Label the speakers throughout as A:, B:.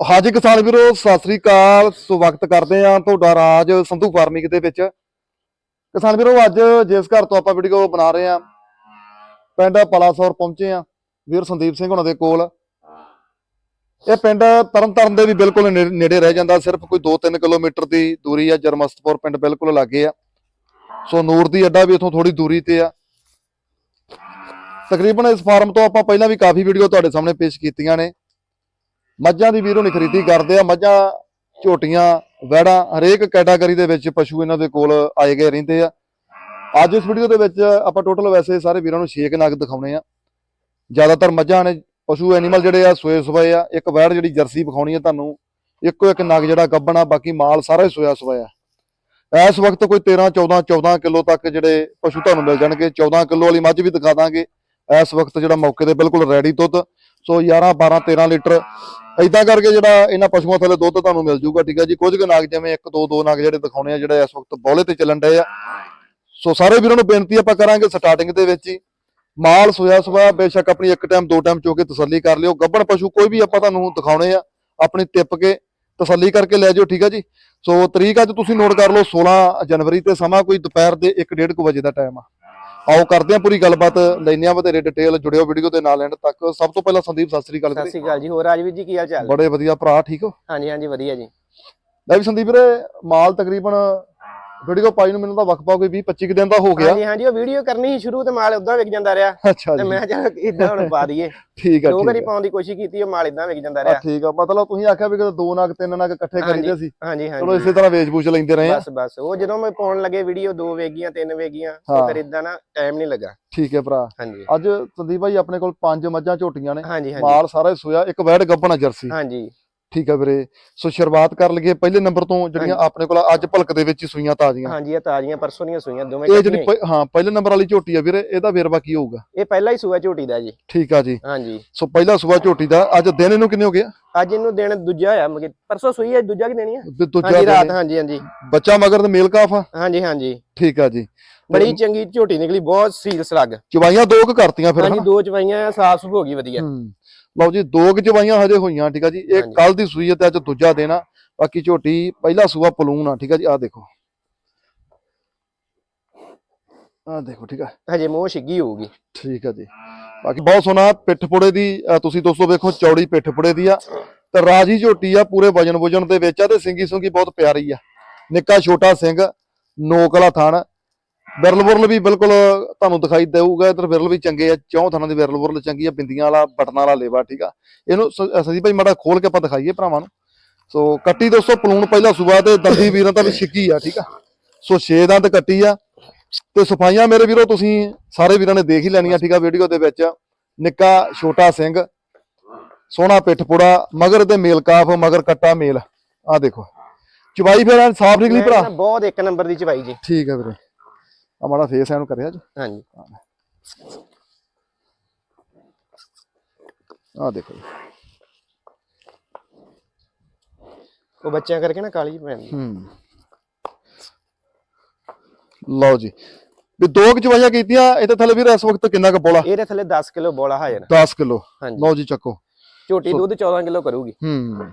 A: ਹਾਜੀ ਕਿਸਾਨ ਵੀਰੋ, ਸਤਿ ਸ੍ਰੀ ਅਕਾਲ। ਸਵਾਗਤ ਕਰਦੇ ਆ ਤੁਹਾਡਾ ਰਾਜ ਸੰਧੂ ਫਾਰਮਿੰਗ ਦੇ ਵਿੱਚ। ਕਿਸਾਨ ਵੀਰੋ, ਅੱਜ ਜਿਸ ਘਰ ਤੋਂ ਆਪਾਂ ਵੀਡੀਓ ਬਣਾ ਰਹੇ ਆ ਪਿੰਡ ਪਲਾਸੌਰ ਪਹੁੰਚੇ ਆ ਵੀਰ ਸੰਦੀਪ ਸਿੰਘ ਉਹਨਾਂ ਦੇ ਕੋਲ। ਇਹ ਪਿੰਡ ਤਰਨਤਾਰਨ ਦੇ ਵੀ ਬਿਲਕੁਲ ਨੇੜੇ ਰਹਿ ਜਾਂਦਾ, ਸਿਰਫ ਕੋਈ 2-3 ਕਿਲੋਮੀਟਰ ਦੀ ਦੂਰੀ ਆ, ਜਰਮਸਤਪੁਰ ਪਿੰਡ ਬਿਲਕੁਲ ਲਾਗੇ ਆ। ਸੋ ਨੂਰ ਦੀ ਅੱਡਾ ਵੀ ਇਥੋਂ ਥੋੜੀ ਦੂਰੀ ਤੇ ਆ। ਤਕਰੀਬਨ ਇਸ ਫਾਰਮ ਤੋਂ ਆਪਾਂ ਪਹਿਲਾਂ ਵੀ ਕਾਫੀ ਵੀਡੀਓ ਤੁਹਾਡੇ ਸਾਹਮਣੇ ਪੇਸ਼ ਕੀਤੀਆਂ ਨੇ। ਮੱਝਾਂ ਦੀ ਵੀਰੋ ਨਹੀਂ ਖਰੀਦੀ, ਕਰਦੇ ਆ ਮੱਝਾਂ, ਝੋਟੀਆਂ, ਵੈੜਾਂ, ਹਰੇਕ ਕੈਟਾਗਰੀ ਦੇ ਵਿੱਚ ਪਸ਼ੂ ਇਹਨਾਂ ਦੇ ਕੋਲ ਆਏ ਗਏ ਰਹਿੰਦੇ ਆ। ਅੱਜ ਇਸ ਵੀਡੀਓ ਦੇ ਵਿੱਚ ਆਪਾਂ ਟੋਟਲ ਵੈਸੇ ਸਾਰੇ ਵੀਰਾਂ ਨੂੰ 6 ਨਗ ਦਿਖਾਉਣੇ ਆ। ਜ਼ਿਆਦਾਤਰ ਮੱਝਾਂ ਨੇ ਪਸ਼ੂ ਐਨੀਮਲ ਜਿਹੜੇ ਆ, ਸੋਏ ਸਵਾਏ ਆ। ਇੱਕ ਵੈੜ ਜਿਹੜੀ ਜਰਸੀ ਵਿਖਾਉਣੀ ਆ ਤੁਹਾਨੂੰ, ਇੱਕੋ ਇੱਕ ਨਗ ਜਿਹੜਾ ਗੱਬਣਾ, ਬਾਕੀ ਮਾਲ ਸਾਰਾ ਹੀ ਸੋਇਆ ਸਵਾਇਆ ਇਸ ਵਕਤ ਕੋਈ 13 14 14 ਕਿਲੋ ਤੱਕ ਜਿਹੜੇ ਪਸ਼ੂ ਤੁਹਾਨੂੰ ਮਿਲ ਜਾਣਗੇ। 14 ਕਿਲੋ ਵਾਲੀ ਮੱਝ ਵੀ ਦਿਖਾ ਦਾਂਗੇ। ਇਸ ਵਕਤ ਜਿਹੜਾ ਮੌਕੇ ਤੇ ਬਿਲਕੁਲ ਰੈਡੀ ਦੁੱਧ ਸੋ 11 12 13 ਲੀਟਰ ਇਦਾਂ ਕਰਕੇ ਜਿਹੜਾ ਇਹਨਾਂ ਪਸ਼ੂਆਂ ਥੱਲੇ ਦੁੱਧ ਤੁਹਾਨੂੰ ਮਿਲ ਜੂਗਾ ਠੀਕ ਹੈ ਜੀ। ਕੁਝ ਕੁ ਨਾਗ ਜਿਵੇਂ ਇੱਕ, ਦੋ ਦੋ ਨਾਗ ਜਿਹੜੇ ਦਿਖਾਉਣੇ ਆ, ਜਿਹੜੇ ਇਸ ਵਕਤ ਬੌਲੇ ਤੇ ਚੱਲਣ ਡਏ ਆ। ਸੋ ਸਾਰੇ ਵੀਰਾਂ ਨੂੰ ਬੇਨਤੀ ਆਪਾਂ ਕਰਾਂਗੇ ਸਟਾਰਟਿੰਗ ਦੇ ਵਿੱਚ ਹੀ। ਮਾਲ ਸੋਇਆ ਸਵਾ ਬੇਸ਼ੱਕ ਆਪਣੀ ਇੱਕ ਟਾਈਮ ਦੋ ਟਾਈਮ ਚੋ ਕੇ ਤਸੱਲੀ ਕਰ ਲਿਓ। ਗੱਬਣ ਪਸ਼ੂ ਕੋਈ ਵੀ ਆਪਾਂ ਤੁਹਾਨੂੰ ਦਿਖਾਉਣੇ ਆ, ਆਪਣੀ ਟਿੱਪ ਕੇ ਤਸੱਲੀ ਕਰਕੇ ਲੈ ਜਾਓ, ਠੀਕ ਆ ਜੀ। ਸੋ ਤਰੀਕ ਅੱਜ ਤੁਸੀਂ ਨੋਟ ਕਰ ਲਓ 16 ਜਨਵਰੀ ਤੇ ਸਮਾਂ, ਕੋਈ ਦੁਪਹਿਰ ਦੇ 1:30 ਕੁ ਵਜੇ ਦਾ ਟਾਈਮ ਆ। ਆਓ ਕਰਦੇ ਆ ਪੂਰੀ ਗੱਲਬਾਤ ਲੈਂਦੇ ਆ ਵਧੇਰੇ ਡਿਟੇਲ ਜੁੜਿਓ ਵੀਡੀਓ ਦੇ ਨਾਲ ਐਂਡ ਤੱਕ। ਸਭ ਤੋਂ ਪਹਿਲਾਂ ਸੰਦੀਪ ਸਤਿ ਸ੍ਰੀ ਅਕਾਲ
B: ਸਤਿ ਸ਼੍ਰੀ ਅਕਾਲ ਜੀ। ਹੋਰ ਰਾਜਵੀਰ ਜੀ ਕੀ ਹਾਲ ਚਾਲ?
A: ਬੜੇ ਵਧੀਆ ਭਰਾ ਠੀਕ ਹੋ?
B: ਹਾਂਜੀ ਹਾਂਜੀ ਵਧੀਆ ਜੀ।
A: ਲੈ ਵੀ ਸੰਦੀਪ ਵੀਰੇ ਮਾਲ ਤਕਰੀਬਨ ਵੀਡੀਓ ਪਾਈ ਨੂੰ ਮੈਨੂੰ ਤਾਂ ਵਕਫਾ ਕੋਈ 20 25 ਦਿਨ ਦਾ ਹੋ ਗਿਆ।
B: ਹਾਂਜੀ ਹਾਂਜੀ ਉਹ ਵੀਡੀਓ ਕਰਨੀ ਸੀ ਸ਼ੁਰੂ ਤੇ ਮਾਲ ਉਦਾਂ ਵਿਕ ਜਾਂਦਾ ਰਿਹਾ।
A: ਅੱਛਾ
B: ਤੇ ਮੈਂ ਚੱਲ ਇਦਾਂ ਹੁਣ ਪਾ ਦਈਏ।
A: ਠੀਕ ਆ
B: ਦੋ ਵਾਰੀ ਪਾਉਣ ਦੀ ਕੋਸ਼ਿਸ਼ ਕੀਤੀ ਉਹ ਮਾਲ ਇਦਾਂ ਵਿਕ ਜਾਂਦਾ ਰਿਹਾ।
A: ਠੀਕ ਆ ਮਤਲਬ ਤੁਸੀਂ ਆਖਿਆ ਵੀ ਕਿ ਦੋ ਨਗ ਤਿੰਨ ਨਗ ਇਕੱਠੇ। ਕਰੀਦੇ ਸੀ।
B: ਹਾਂਜੀ
A: ਚਲੋ
B: ਹਾਂਜੀ
A: ਇਸੇ ਤਰ੍ਹਾਂ ਵੇਚ-ਬੂਚ ਲੈਂਦੇ ਰਹੇ
B: ਬਸ ਬਸ ਉਹ ਜਦੋਂ ਮੈਂ ਪਾਉਣ ਲੱਗੇ ਵੀਡੀਓ ਦੋ ਵੇਗੀਆਂ ਤਿੰਨ ਵੇਗੀਆਂ ਫਿਰ ਇਦਾਂ ਨਾ ਟਾਈਮ ਨਹੀਂ ਲੱਗਾ।
A: ਠੀਕ ਹੈ ਭਰਾ।
B: ਹਾਂਜੀ।
A: ਅੱਜ ਸੰਦੀਪ ਭਾਈ ਆਪਣੇ ਕੋਲ ਪੰਜ ਮੱਝਾਂ ਝੋਟੀਆਂ ਨੇ। ਮਾਲ ਸਾਰਾ ਸੋਇਆ ਇੱਕ ਵੈੜ ਗੱਬਣਾ ਜਰਸੀ।
B: ਹਾਂਜੀ।
A: ਠੀਕ ਹੈ ਵੀਰੇ। ਸੋ ਸ਼ੁਰੂਆਤ ਕਰ ਲਈਏ ਪਹਿਲੇ ਨੰਬਰ ਤੋਂ ਜਿਹੜੀਆਂ ਆਪਣੇ ਕੋਲ ਅੱਜ ਭਲਕ ਦੇ ਵਿੱਚ ਹੀ ਸੂਈਆਂ ਤਾਜ਼ੀਆਂ।
B: ਹਾਂਜੀ ਇਹ ਤਾਜ਼ੀਆਂ ਪਰਸੋਂ ਦੀਆਂ ਸੂਈਆਂ ਦੋਵੇਂ
A: ਇਹ ਜਿਹੜੀ ਹਾਂ। ਪਹਿਲੇ ਨੰਬਰ ਵਾਲੀ ਝੋਟੀ ਆ ਵੀਰੇ ਇਹਦਾ ਵੇਰਵਾ ਕੀ ਹੋਊਗਾ।
B: ਇਹ ਪਹਿਲਾ ਹੀ ਸੂਆ ਝੋਟੀ ਦਾ ਜੀ।
A: ਠੀਕ ਆ ਜੀ।
B: ਹਾਂਜੀ।
A: ਸੋ ਪਹਿਲਾ ਸੂਆ ਝੋਟੀ ਦਾ ਅੱਜ ਦਿਨ ਇਹਨੂੰ ਕਿੰਨੇ ਹੋ ਗਿਆ
B: ਅੱਜ ਇਹਨੂੰ ਦੇਣ ਦੂਜਾ ਹੋਇਆ ਮਗੇ ਪਰਸੋਂ ਸੂਈ ਹੈ ਦੂਜਾ ਕਿ ਦੇਣੀ
A: ਦੂਜਾ
B: ਹਾਂਜੀ ਰਾਤ
A: ਦਿਨ
B: ਹਾਂਜੀ ਹਾਂਜੀ।
A: ਬੱਚਾ ਮਗਰ ਤੇ ਮੇਲ ਕਾਫ ਆ?
B: ਹਾਂਜੀ ਹਾਂਜੀ।
A: ਠੀਕ ਆ ਜੀ।
B: ਬੜੀ ਚੰਗੀ ਝੋਟੀ ਨਿਕਲੀ ਬਹੁਤ ਸੀਲਸ ਲੱਗ।
A: ਚਵਾਈਆਂ ਦੋ ਕੁ ਕਰਤੀਆਂ ਫਿਰ
B: ਹਾਂਜੀ ਦੋ ਚਵਾਈਆਂ ਸਾਫ਼ ਸੁਫ ਹੋ ਗਈ ਵਧੀਆ।
A: ਲਓ ਜੀ ਦੋ ਕੁ ਚਵਾਈਆਂ ਹਜੇ ਹੋਈਆਂ ਠੀਕ ਆ ਜੀ। ਇਹ। ਕੱਲ ਦੀ ਸੂਈ ਹੈ ਤੇ ਅੱਜ ਦੂਜਾ ਦਿਨ ਆ। ਬਾਕੀ ਝੋਟੀ ਪਹਿਲਾ ਸੂਆ ਪਲੂਨ ਆ ਠੀਕ ਆ ਜੀ। ਆਹ ਦੇਖੋ। ਆਹ ਦੇਖੋ ਠੀਕ ਆ।
B: ਹਜੇ ਮੋਹ ਛਿੱਗੀ ਹੋਊਗੀ।
A: ਠੀਕ ਆ ਜੀ। ਬਾਕੀ ਬਹੁਤ ਸੋਹਣਾ ਪਿੱਠ ਪੁੜੇ ਦੀ ਤੁਸੀਂ ਦੋਸਤੋ ਵੇਖੋ ਚੌੜੀ ਪਿੱਠ ਪੁੜੇ ਦੀ ਆ। ਤੇ ਰਾਜੀ ਝੋਟੀ ਆ ਪੂਰੇ ਵਜਨ ਵਜਨ ਦੇ ਵਿੱਚ ਆ ਤੇ ਸਿੰਗੀ ਸੁੰਗੀ ਬਹੁਤ ਪਿਆਰੀ ਆ। ਨਿੱਕਾ ਛੋਟਾ ਸਿੰਘ ਨੋਕ ਵਾਲਾ ਥਣ। ਵਿਰਲ ਵੁਰਲ ਵੀ ਬਿਲਕੁਲ ਤੁਹਾਨੂੰ ਦਿਖਾਈ ਦੇਊਗਾ ਇਧਰ ਵਿਰਲ ਵੀ ਚੰਗੇ ਆ ਚੌਂ ਥਣਾਂ ਦੀ ਵਿਰਲ ਵੁਰਲ ਚੰਗੀ ਆ ਬਿੰਦੀਆਂ ਵਾਲਾ ਬਟਨਾਂ ਵਾਲਾ ਲੇਵਾ ਠੀਕ ਆ। ਇਹਨੂੰ ਸਦੀ ਭਾਈ ਮਾੜਾ ਖੋਲ ਕੇ ਆਪਾਂ ਦਿਖਾਈਏ ਭਰਾਵਾਂ ਨੂੰ। ਸੋ ਕੱਟੀ ਦੋਸਤੋ ਪਲੂਣ ਪਹਿਲਾ ਸੂਬਾ ਤੇ ਦੰਦੀ ਵੀਰਾਂ ਤਾਂ ਵੀ ਛਿੱਕੀ ਆ ਠੀਕ ਆ। ਸੋ 6 ਦੰਦ ਕੱਟੀ ਆ ਤੇ ਸਫਾਈਆਂ ਮੇਰੇ ਵੀਰੋ ਤੁਸੀਂ ਸਾਰੇ ਵੀਰਾਂ ਨੇ ਦੇਖ ਹੀ ਲੈਣੀਆਂ ਠੀਕ ਆ ਵੀਡੀਓ ਦੇ ਵਿੱਚ। ਨਿੱਕਾ ਛੋਟਾ ਸਿੰਘ ਸੋਹਣਾ ਪਿੱਠ ਪੁੜਾ ਮਗਰ ਤੇ ਮੇਲ ਕਾਫ ਮਗਰ ਕੱਟਾ ਮੇਲ। ਆ ਦੇਖੋ। ਚਵਾਈ ਫਿਰ ਸਾਫ਼ ਨਿਕਲੀ ਭਰਾ?
B: ਬਹੁਤ ਇੱਕ ਨੰਬਰ ਦੀ ਚਵਾਈ ਜੀ।
A: ਠੀਕ ਹੈ ਵੀਰੇ। ਆ ਮਾੜਾ ਫੇਸ ਐਨੂੰ ਕਰਿਆ ਜੀ।
B: ਹਾਂਜੀ।
A: ਆ ਦੇਖੋ ਜੀ।
B: ਉਹ ਬੱਚਿਆਂ ਕਰਕੇ ਨਾ ਕਾਲੀ ਪੈਂਦੀ।
A: ਹੂੰ। ਲਓ ਜੀ। ਵੀ ਦੋ ਕੁ ਚਵਾਈਆਂ ਕੀਤੀਆਂ ਇਹਦੇ ਥੱਲੇ ਵੀਰ ਇਸ ਵਕਤ ਕਿੰਨਾ ਕੁ ਬੋਲਾ?
B: ਇਹਦੇ ਥੱਲੇ 10 ਕਿਲੋ ਬੋਲਾ ਹਾਜ਼ਰ।
A: 10 ਕਿਲੋ।
B: ਹਾਂਜੀ।
A: ਲਓ ਜੀ ਚੱਕੋ।
B: ਝੋਟੀ ਦੁੱਧ 14 ਕਿਲੋ ਕਰੂਗੀ।
A: ਹੂੰ।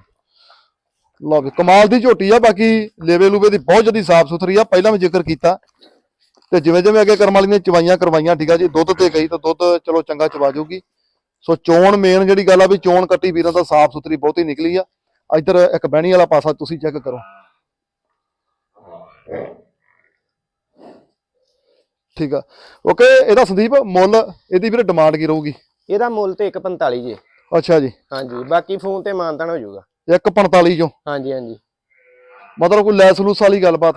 A: ਲਓ ਵੀ ਕਮਾਲ ਦੀ ਝੋਟੀ ਆ ਬਾਕੀ ਲੇਵੇ ਲੂਵੇ ਦੀ ਬਹੁਤ ਜਦੀ ਸਾਫ਼ ਸੁਥਰੀ ਆ ਪਹਿਲਾਂ ਵੀ ਜ਼ਿਕਰ ਕੀਤਾ। ਤੇ ਜਿਵੇਂ ਜਿਵੇਂ ਅੱਗੇ ਕਰਮ ਵਾਲੀ ਨੇ ਚਵਾਈਆਂ ਕਰਵਾਈਆਂ ਠੀਕ ਆ ਜੀ ਦੁੱਧ ਤੇ ਗਈ ਤਾਂ ਦੁੱਧ ਚਲੋ ਚੰਗਾ ਚਵਾ ਜਾਊਗੀ ਸੋ ਚੋਣ ਮੇਨ ਜਿਹੜੀ ਗੱਲ ਆ ਵੀ ਚੋਣ ਕੱਟੀ ਵੀਰਾਂ ਦਾ ਸਾਫ਼ ਸੁਥਰੀ ਬਹੁਤੀ ਨਿਕਲੀ ਆ। ਇੱਧਰ ਇੱਕ ਬਹਿਣੀ ਵਾਲਾ ਪਾਸਾ ਤੁਸੀਂ ਚੈੱਕ ਕਰੋ। ਠੀਕ ਆ। ਓਕੇ ਇਹਦਾ ਸੰਦੀਪ ਮੁੱਲ ਇਹਦੀ ਵੀਰੇ ਡਿਮਾਂਡ ਕੀ ਰਹੂਗੀ?
B: ਇਹਦਾ ਮੁੱਲ ਤੇ 145 ਜੀ।
A: ਅੱਛਾ ਜੀ।
B: ਹਾਂਜੀ ਬਾਕੀ ਫੋਨ ਤੇ ਮਾਨਤਾਨ ਹੋ ਜਾਊਗਾ।
A: 145 ਚੋਂ।
B: ਹਾਂਜੀ ਹਾਂਜੀ।
A: ਮਤਲਬ ਕੋਈ ਲੈਸ ਲੂਸ ਵਾਲੀ ਗੱਲਬਾਤ?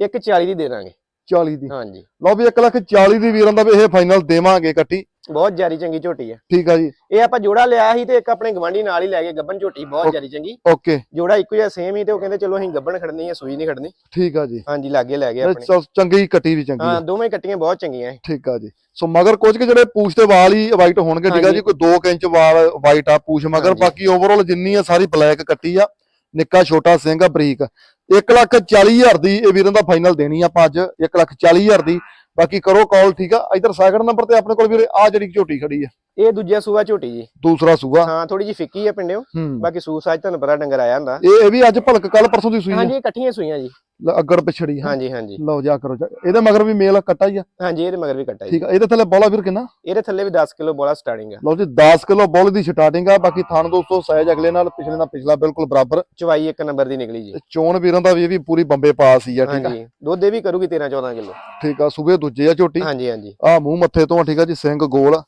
B: 140 ਦੀ ਦੇ ਦਾਂਗੇ।
A: 40 ਦੀ।
B: ਹਾਂਜੀ।
A: ਲਓ ਵੀ 1 ਲੱਖ 40 ਦੀ ਵੀਰਾਂ ਦਾ ਵੀ ਇਹ ਫਾਈਨਲ ਦੇਵਾਂਗੇ ਇਕੱਠੀ।
B: ਬਹੁਤ ਜਾਰੀ ਚੰਗੀ ਝੋਟੀ ਹੈ
A: ਠੀਕ ਆ ਜੀ।
B: ਇਹ ਆਪਾਂ ਜੋੜਾ ਲਿਆ ਸੀ ਤੇ ਇੱਕ ਆਪਣੇ ਗਵਾਂਢੀ ਨਾਲ ਹੀ ਲੈ ਗਏ। ਗੱਬਨ ਝੋਟੀ ਬਹੁਤ ਜਾਰੀ ਚੰਗੀ।
A: ਓਕੇ।
B: ਜੋੜਾ ਇੱਕੋ ਜਿਹਾ ਸੇਮ ਹੀ ਤੇ ਉਹ ਕਹਿੰਦੇ ਚਲੋ ਅਸੀਂ ਗੱਬਨ ਖੜਨੀ ਹੈ ਸੂਈ ਨਹੀਂ ਖੜਨੀ।
A: ਠੀਕ ਆ ਜੀ।
B: ਹਾਂਜੀ ਲਾਗੇ ਲੈ ਗਏ ਆਪਣੇ।
A: ਚੰਗੀ ਕੱਟੀ ਵੀ ਚੰਗੀ
B: ਹਾਂ ਦੋਵੇਂ ਕੱਟੀਆਂ ਬਹੁਤ ਚੰਗੀਆਂ ਇਹ।
A: ਠੀਕ ਆ ਜੀ। ਸੋ ਮਗਰ ਕੁਝ ਕੁ ਜਿਹੜੇ ਪੂਛ ਤੇ ਵਾਲ ਹੀ ਵਾਈਟ ਹੋਣਗੇ ਠੀਕ ਆ। ਜੀ। ਕੋਈ 2 ਇੰਚ ਵਾਲ ਵਾਈਟ ਆ ਪੂਛ ਮਗਰ। ਬਾਕੀ ਓਵਰਆਲ ਜਿੰਨੀ ਆ ਸਾਰੀ ਬਲੈਕ ਕੱਟੀ ਆ। ਨਿੱਕਾ ਛੋਟਾ ਸਿੰਘ ਆ ਬਰੀਕ। 1 ਲੱਖ 40 ਹਜ਼ਾਰ ਦੀ ਇਹ ਵੀਰਾਂ ਦਾ ਫਾਈਨਲ ਦੇਣੀ ਆਪਾਂ ਅੱਜ 1 ਲੱਖ 40 ਹਜ਼ਾਰ ਦੀ। ਬਾਕੀ ਕਰੋ ਕਾਲ ਠੀਕ ਆ? ਇਧਰ ਸੈਕਿੰਡ ਨੰਬਰ ਤੇ ਆਪਣੇ ਕੋਲ ਵੀਰੇ ਆ ਜਿਹੜੀ ਝੋਟੀ ਖੜੀ ਆ।
B: ਇਹ ਦੂਜਾ ਸੂਆ ਝੋਟੀ ਜੀ।
A: ਦੂਸਰਾ ਸੂਆ।
B: ਹਾਂ ਥੋੜੀ ਜੀ ਫਿੱਕੀ ਆ ਪਿੰਡਿਓ। ਬਾਕੀ ਸੂ ਸਾਜ ਤੁਹਾਨੂੰ ਪਤਾ ਡੰਗਰ ਆਇਆ ਹੁੰਦਾ।
A: ਇਹ ਇਹ ਵੀ ਅੱਜ ਭਲਕ ਕੱਲ ਪਰਸੋਂ ਦੀ ਸੂਈ ਹੈ
B: ਹਾਂਜੀ ਇਕੱਠੀਆਂ ਸੂਈਆਂ ਜੀ।
A: ਅੱਗੜ ਪਿਛੜੀ ਹੈ?
B: ਹਾਂਜੀ ਹਾਂਜੀ।
A: ਲਓ ਜਾ ਕਰੋ ਜਾ ਇਹਦੇ ਮਗਰ ਵੀ ਮੇਲ ਕੱਟਾ ਹੀ ਆ।
B: ਹਾਂਜੀ ਇਹਦੇ ਮਗਰ ਵੀ ਕੱਟਾ
A: ਠੀਕ ਆ ਇਹਦੇ ਥੱਲੇ ਬੋਲਾ ਵੀਰ ਕਿੰਨਾ?
B: ਇਹਦੇ ਥੱਲੇ ਵੀ 10 ਕਿਲੋ ਬੋਲਾ ਸਟਾਰਟਿੰਗ ਆ।
A: ਲਓ ਜੀ 10 ਕਿਲੋ ਬੋਲ ਦੀ ਸਟਾਰਟਿੰਗ ਆ ਬਾਕੀ ਥਣ ਦੋਸਤੋ ਸਾਈਜ਼ ਅਗਲੇ ਨਾਲ ਪਿਛਲੇ ਨਾਲ ਪਿਛਲਾ ਬਿਲਕੁਲ ਬਰਾਬਰ।
B: ਚਵਾਈ ਇੱਕ ਨੰਬਰ ਦੀ ਨਿਕਲੀ ਜੀ।
A: ਚੋਣ ਵੀਰਾਂ ਦਾ ਵੀ ਇਹ ਵੀ ਪੂਰੀ ਬੰਬੇ ਪਾਸ ਹੀ ਆ ਠੀਕ ਆ?
B: ਹਾਂਜੀ ਦੁੱਧ ਇਹ ਵੀ ਕਰੂਗੀ 13 14 ਕਿਲੋ।
A: ਠੀਕ ਆ ਸੂਬੇ ਦੂਜੇ ਆ ਝੋਟੀ।
B: ਹਾਂਜੀ ਹਾਂਜੀ।
A: ਆ ਮੂੰਹ ਮੱਥੇ ਤੋਂ ਆ, ਠੀਕ ਆ ਜੀ ਸਿੰਘ ਗੋਲ।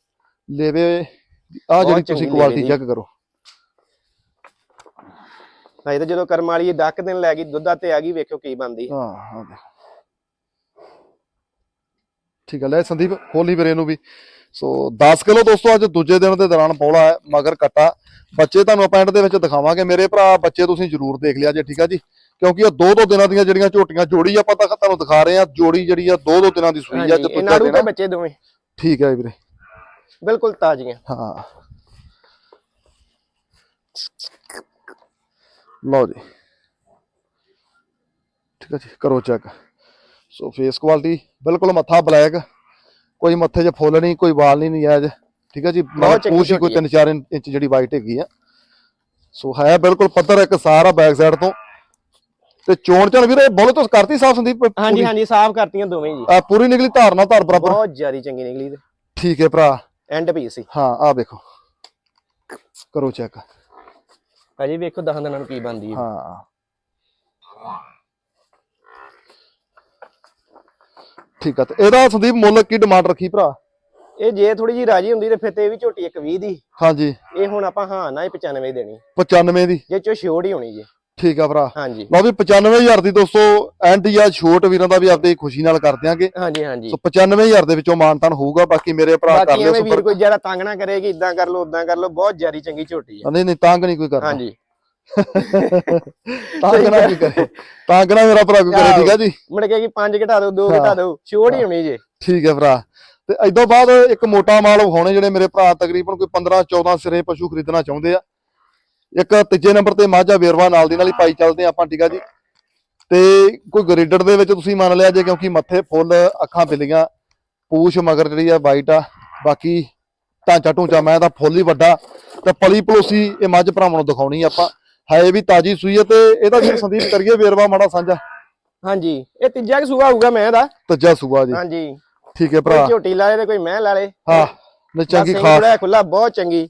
A: ਲੇਵੇ ਆ ਜਿਹੜੀ ਤੁਸੀਂ ਕੁਆਲਿਟੀ ਚੈੱਕ ਕਰੋ।
B: ਨਹੀਂ ਤਾਂ ਜਦੋਂ ਕਰਮ ਵਾਲੀ 10 ਦਿਨ ਲੈ ਗਈ ਦੁੱਧਾ ਤੇ ਆ ਗਈ ਵੇਖਿਓ ਕੀ ਬੰਦੀ
A: ਹਾਂ। ਹਾਂ। ਠੀਕ ਆ ਲੈ ਸੰਦੀਪ ਖੋਲੀ ਵੀਰੇ ਨੂੰ ਵੀ। ਸੋ 10 ਕਿਲੋ ਦੋਸਤੋ ਅੱਜ ਦੂਜੇ ਦਿਨ ਦੇ ਦੌਰਾਨ ਪੌਲਾ ਹੈ ਮਗਰ ਕੱਟਾ। ਬੱਚੇ ਤੁਹਾਨੂੰ ਆਪਾਂ ਐਂਡ ਦੇ ਵਿੱਚ ਦਿਖਾਵਾਂਗੇ। ਮੇਰੇ ਭਰਾ ਬੱਚੇ ਤੁਸੀਂ ਜਰੂਰ ਦੇਖ ਲਿਆ ਜੇ ਠੀਕ ਆ ਜੀ? ਕਿਉਂਕਿ ਇਹ ਦੋ ਦੋ ਦਿਨਾਂ ਦੀਆਂ ਜਿਹੜੀਆਂ ਝੋਟੀਆਂ ਜੋੜੀ ਆਪਾਂ ਤਾਂ ਤੁਹਾਨੂੰ ਦਿਖਾ ਰਹੇ ਆ ਜੋੜੀ ਜਿਹੜੀ ਆ ਦੋ ਦੋ ਦਿਨਾਂ ਦੀ ਸੂਈ ਆ ਦੂਜਾ
B: ਨਾੜੂ
A: ਦਿਨ।
B: ਬੱਚੇ ਦੋਵੇਂ।
A: ਠੀਕ ਹੈ ਵੀਰੇ।
B: ਬਿਲਕੁਲ ਤਾਜ਼ੀਆਂ।
A: ਹਾਂ। ਲਓ ਜੀ। ਠੀਕ ਹੈ ਜੀ ਕਰੋ ਚੈੱਕ ਸੋ ਫੇਸ ਕੁਆਲਿਟੀ ਬਿਲਕੁਲ ਮੱਥਾ ਬਲੈਕ ਕੋਈ ਮੱਥੇ 'ਚ ਫੁੱਲ ਨਹੀਂ ਕੋਈ ਵਾਲ ਨਹੀਂ ਨਜਾਇਜ਼। ਠੀਕ ਹੈ ਜੀ ਪੂਛ ਕੋਈ
B: ਝੋਟੀ
A: 3-4 ਇੰਚ ਜਿਹੜੀ ਵਾਈਟ ਹੈਗੀ ਆ। ਸੋ ਹੈ ਬਿਲਕੁਲ ਪੱਧਰ ਇੱਕ ਸਾਰਾ ਬੈਕ ਸਾਈਡ ਤੋਂ। ਤੇ ਚੋਣ ਚਣ ਵੀਰੇ ਬੋਲ ਤੋਂ ਕਰਤੀ ਸਾਫ਼ ਸੰਦੀਪ
B: ਹਾਂਜੀ? ਹਾਂਜੀ ਸਾਫ਼ ਕਰਤੀਆਂ ਦੋਵੇਂ ਜੀ।
A: ਆ, ਪੂਰੀ ਨਿਕਲੀ ਧਾਰਨਾ ਧਾਰ ਬਰਾਬਰ?
B: ਬਹੁਤ ਜਿਆਦੀ ਚੰਗੀ ਨਿਕਲੀ ਤੇ।
A: ਠੀਕ ਹੈ ਭਰਾ।
B: ਐਂਡ ਪੀਸ ਸੀ।
A: ਹਾਂ ਆ ਵੇਖੋ। ਕਰੋ ਚੈੱਕ
B: ਅਜੇ ਵੇਖੋ ਦਹਾਂ ਦਿਨਾਂ ਨੂੰ ਕੀ ਬੰਦੀ
A: ਹਾਂ। ਠੀਕ ਆ ਤੇ ਇਹਦਾ ਸੰਦੀਪ ਮੁੱਲ ਕੀ ਡਿਮਾਂਡ ਰੱਖੀ ਭਰਾ?
B: ਇਹ ਜੇ ਥੋੜੀ ਜੀ ਰਾਜੀ ਹੁੰਦੀ ਤੇ ਫਿਰ ਤੇ ਇਹ ਵੀ ਝੋਟੀ ਇੱਕ 20 ਦੀ।
A: ਹਾਂਜੀ।
B: ਇਹ ਹੁਣ ਆਪਾਂ ਹਾਂ ਨਾ ਹੀ 95 ਦੇਣੀ।
A: 95 ਦੀ।
B: ਜੇ ਚੋ ਛੋੜ ਹੀ ਹੋਣੀ ਜੀ।
A: ਠੀਕ ਆ ਭਰਾ।
B: ਹਾਂਜੀ।
A: ਲਓ ਵੀ 95000 ਦੀ ਦੋਸਤੋ ਐਂਡ ਆ ਛੋਟ ਵੀਰਾਂ ਦਾ ਵੀ ਆਪਦੀ ਖੁਸ਼ੀ ਨਾਲ ਕਰ ਦਿਆਂਗੇ।
B: ਹਾਂਜੀ ਹਾਂਜੀ।
A: ਸੋ 95000 ਦੇ ਵਿੱਚੋਂ ਮਾਨਤਾਨ ਹੋਊਗਾ ਬਾਕੀ ਮੇਰੇ ਭਰਾ ਕਰ
B: ਬਾਕੀ
A: ਲਿਓ
B: ਵੀਰ
A: ਸੰਪਰਕ।
B: ਕੋਈ ਜਿਹੜਾ ਤੰਗ ਨਾ ਕਰੇਗੀ ਇਦਾਂ ਕਰ ਲਓ ਉਦਾਂ ਕਰ ਲਓ ਬਹੁਤ ਜਿਆਦੀ ਚੰਗੀ ਝੋਟੀ ਹੈ
A: ਨਹੀਂ ਨਹੀਂ ਤੰਗ ਨਹੀਂ ਕੋਈ ਕਰਦਾ।
B: ਹਾਂਜੀ।
A: ਤੰਗ ਨਾ ਕੀ ਕਰੇ। ਤੰਗ ਨਾ ਮੇਰਾ ਭਰਾ ਕੋਈ ਕਰੇ ਠੀਕ ਆ ਜੀ?
B: ਮੁੜ ਕੇ ਕੀ ਪੰਜ ਘਟਾ ਦਿਓ ਦੋ। ਘਟਾ ਦਿਓ ਛੋੜ ਹੀ ਹੋਣੀ ਜੇ।
A: ਠੀਕ ਹੈ ਭਰਾ। ਤੇ ਇਦੋਂ ਬਾਅਦ ਇੱਕ ਮੋਟਾ ਮਾਲ ਵਿਖਾਉਣੇ ਜਿਹੜੇ ਮੇਰੇ ਭਰਾ ਤਕਰੀਬਨ ਕੋਈ 15 14 ਸਿਰੇ ਪਸ਼ੂ ਖਰੀਦਣਾ ਚਾਹੁੰਦੇ ਆ। ਇੱਕ ਤੀਜੇ ਨੰਬਰ ਤੇ ਮਾਝਾ ਵੇਰਵਾ ਨਾਲ ਦੀ ਨਾਲ ਹੀ ਪਾਈ ਚੱਲਦੇ ਆਪਾਂ ਠੀਕ ਆ ਜੀ? ਤੇ ਕੋਈ ਗ੍ਰੇਡਰ ਦੇ ਵਿੱਚ ਤੁਸੀਂ ਮੰਨ ਲਿਆ ਜੇ ਕਿਉਂਕਿ ਮੱਥੇ ਫੁੱਲ ਅੱਖਾਂ ਬਿੱਲੀਆਂ ਪੂਛ ਮਗਰ ਜਿਹੜੀ ਆ ਵਾਈਟ ਆ ਬਾਕੀ ਢਾਂਚਾ ਢੂੰਚਾ ਮੈਂ ਤਾਂ ਫੁੱਲ ਹੀ ਵੱਡਾ। ਤੇ ਪਲੀ ਪਲੋਸੀ ਇਹ ਮੱਝ ਭਰਾਵਾਂ ਨੂੰ ਦਿਖਾਉਣੀ ਆਪਾਂ। ਹੈ ਵੀ ਤਾਜੀ ਸੂਈ ਹੈ ਤੇ ਇਹਦਾ ਵੀ ਸੰਦੀਪ ਕਰੀਏ ਵੇਰਵਾ ਮਾੜਾ ਸਾਂਝਾ।
B: ਹਾਂਜੀ ਇਹ ਤੀਜਾ ਕਿ ਸੂਆ ਹੋਊਗਾ ਮੈਂ ਦਾ
A: ਤੱਜਾ ਸੂਆ ਜੀ।
B: ਹਾਂਜੀ।
A: ਠੀਕ ਹੈ ਭਰਾ।
B: ਝੋਟੀ ਲਾ ਲੇ ਤੇ ਕੋਈ ਮੈਂ ਲਾ ਲੇ।
A: ਹਾਂ ਨੇ ਚੰਗੀ ਖਾਸ।
B: ਖੁੱਲਾ ਬਹੁਤ ਚੰਗੀ।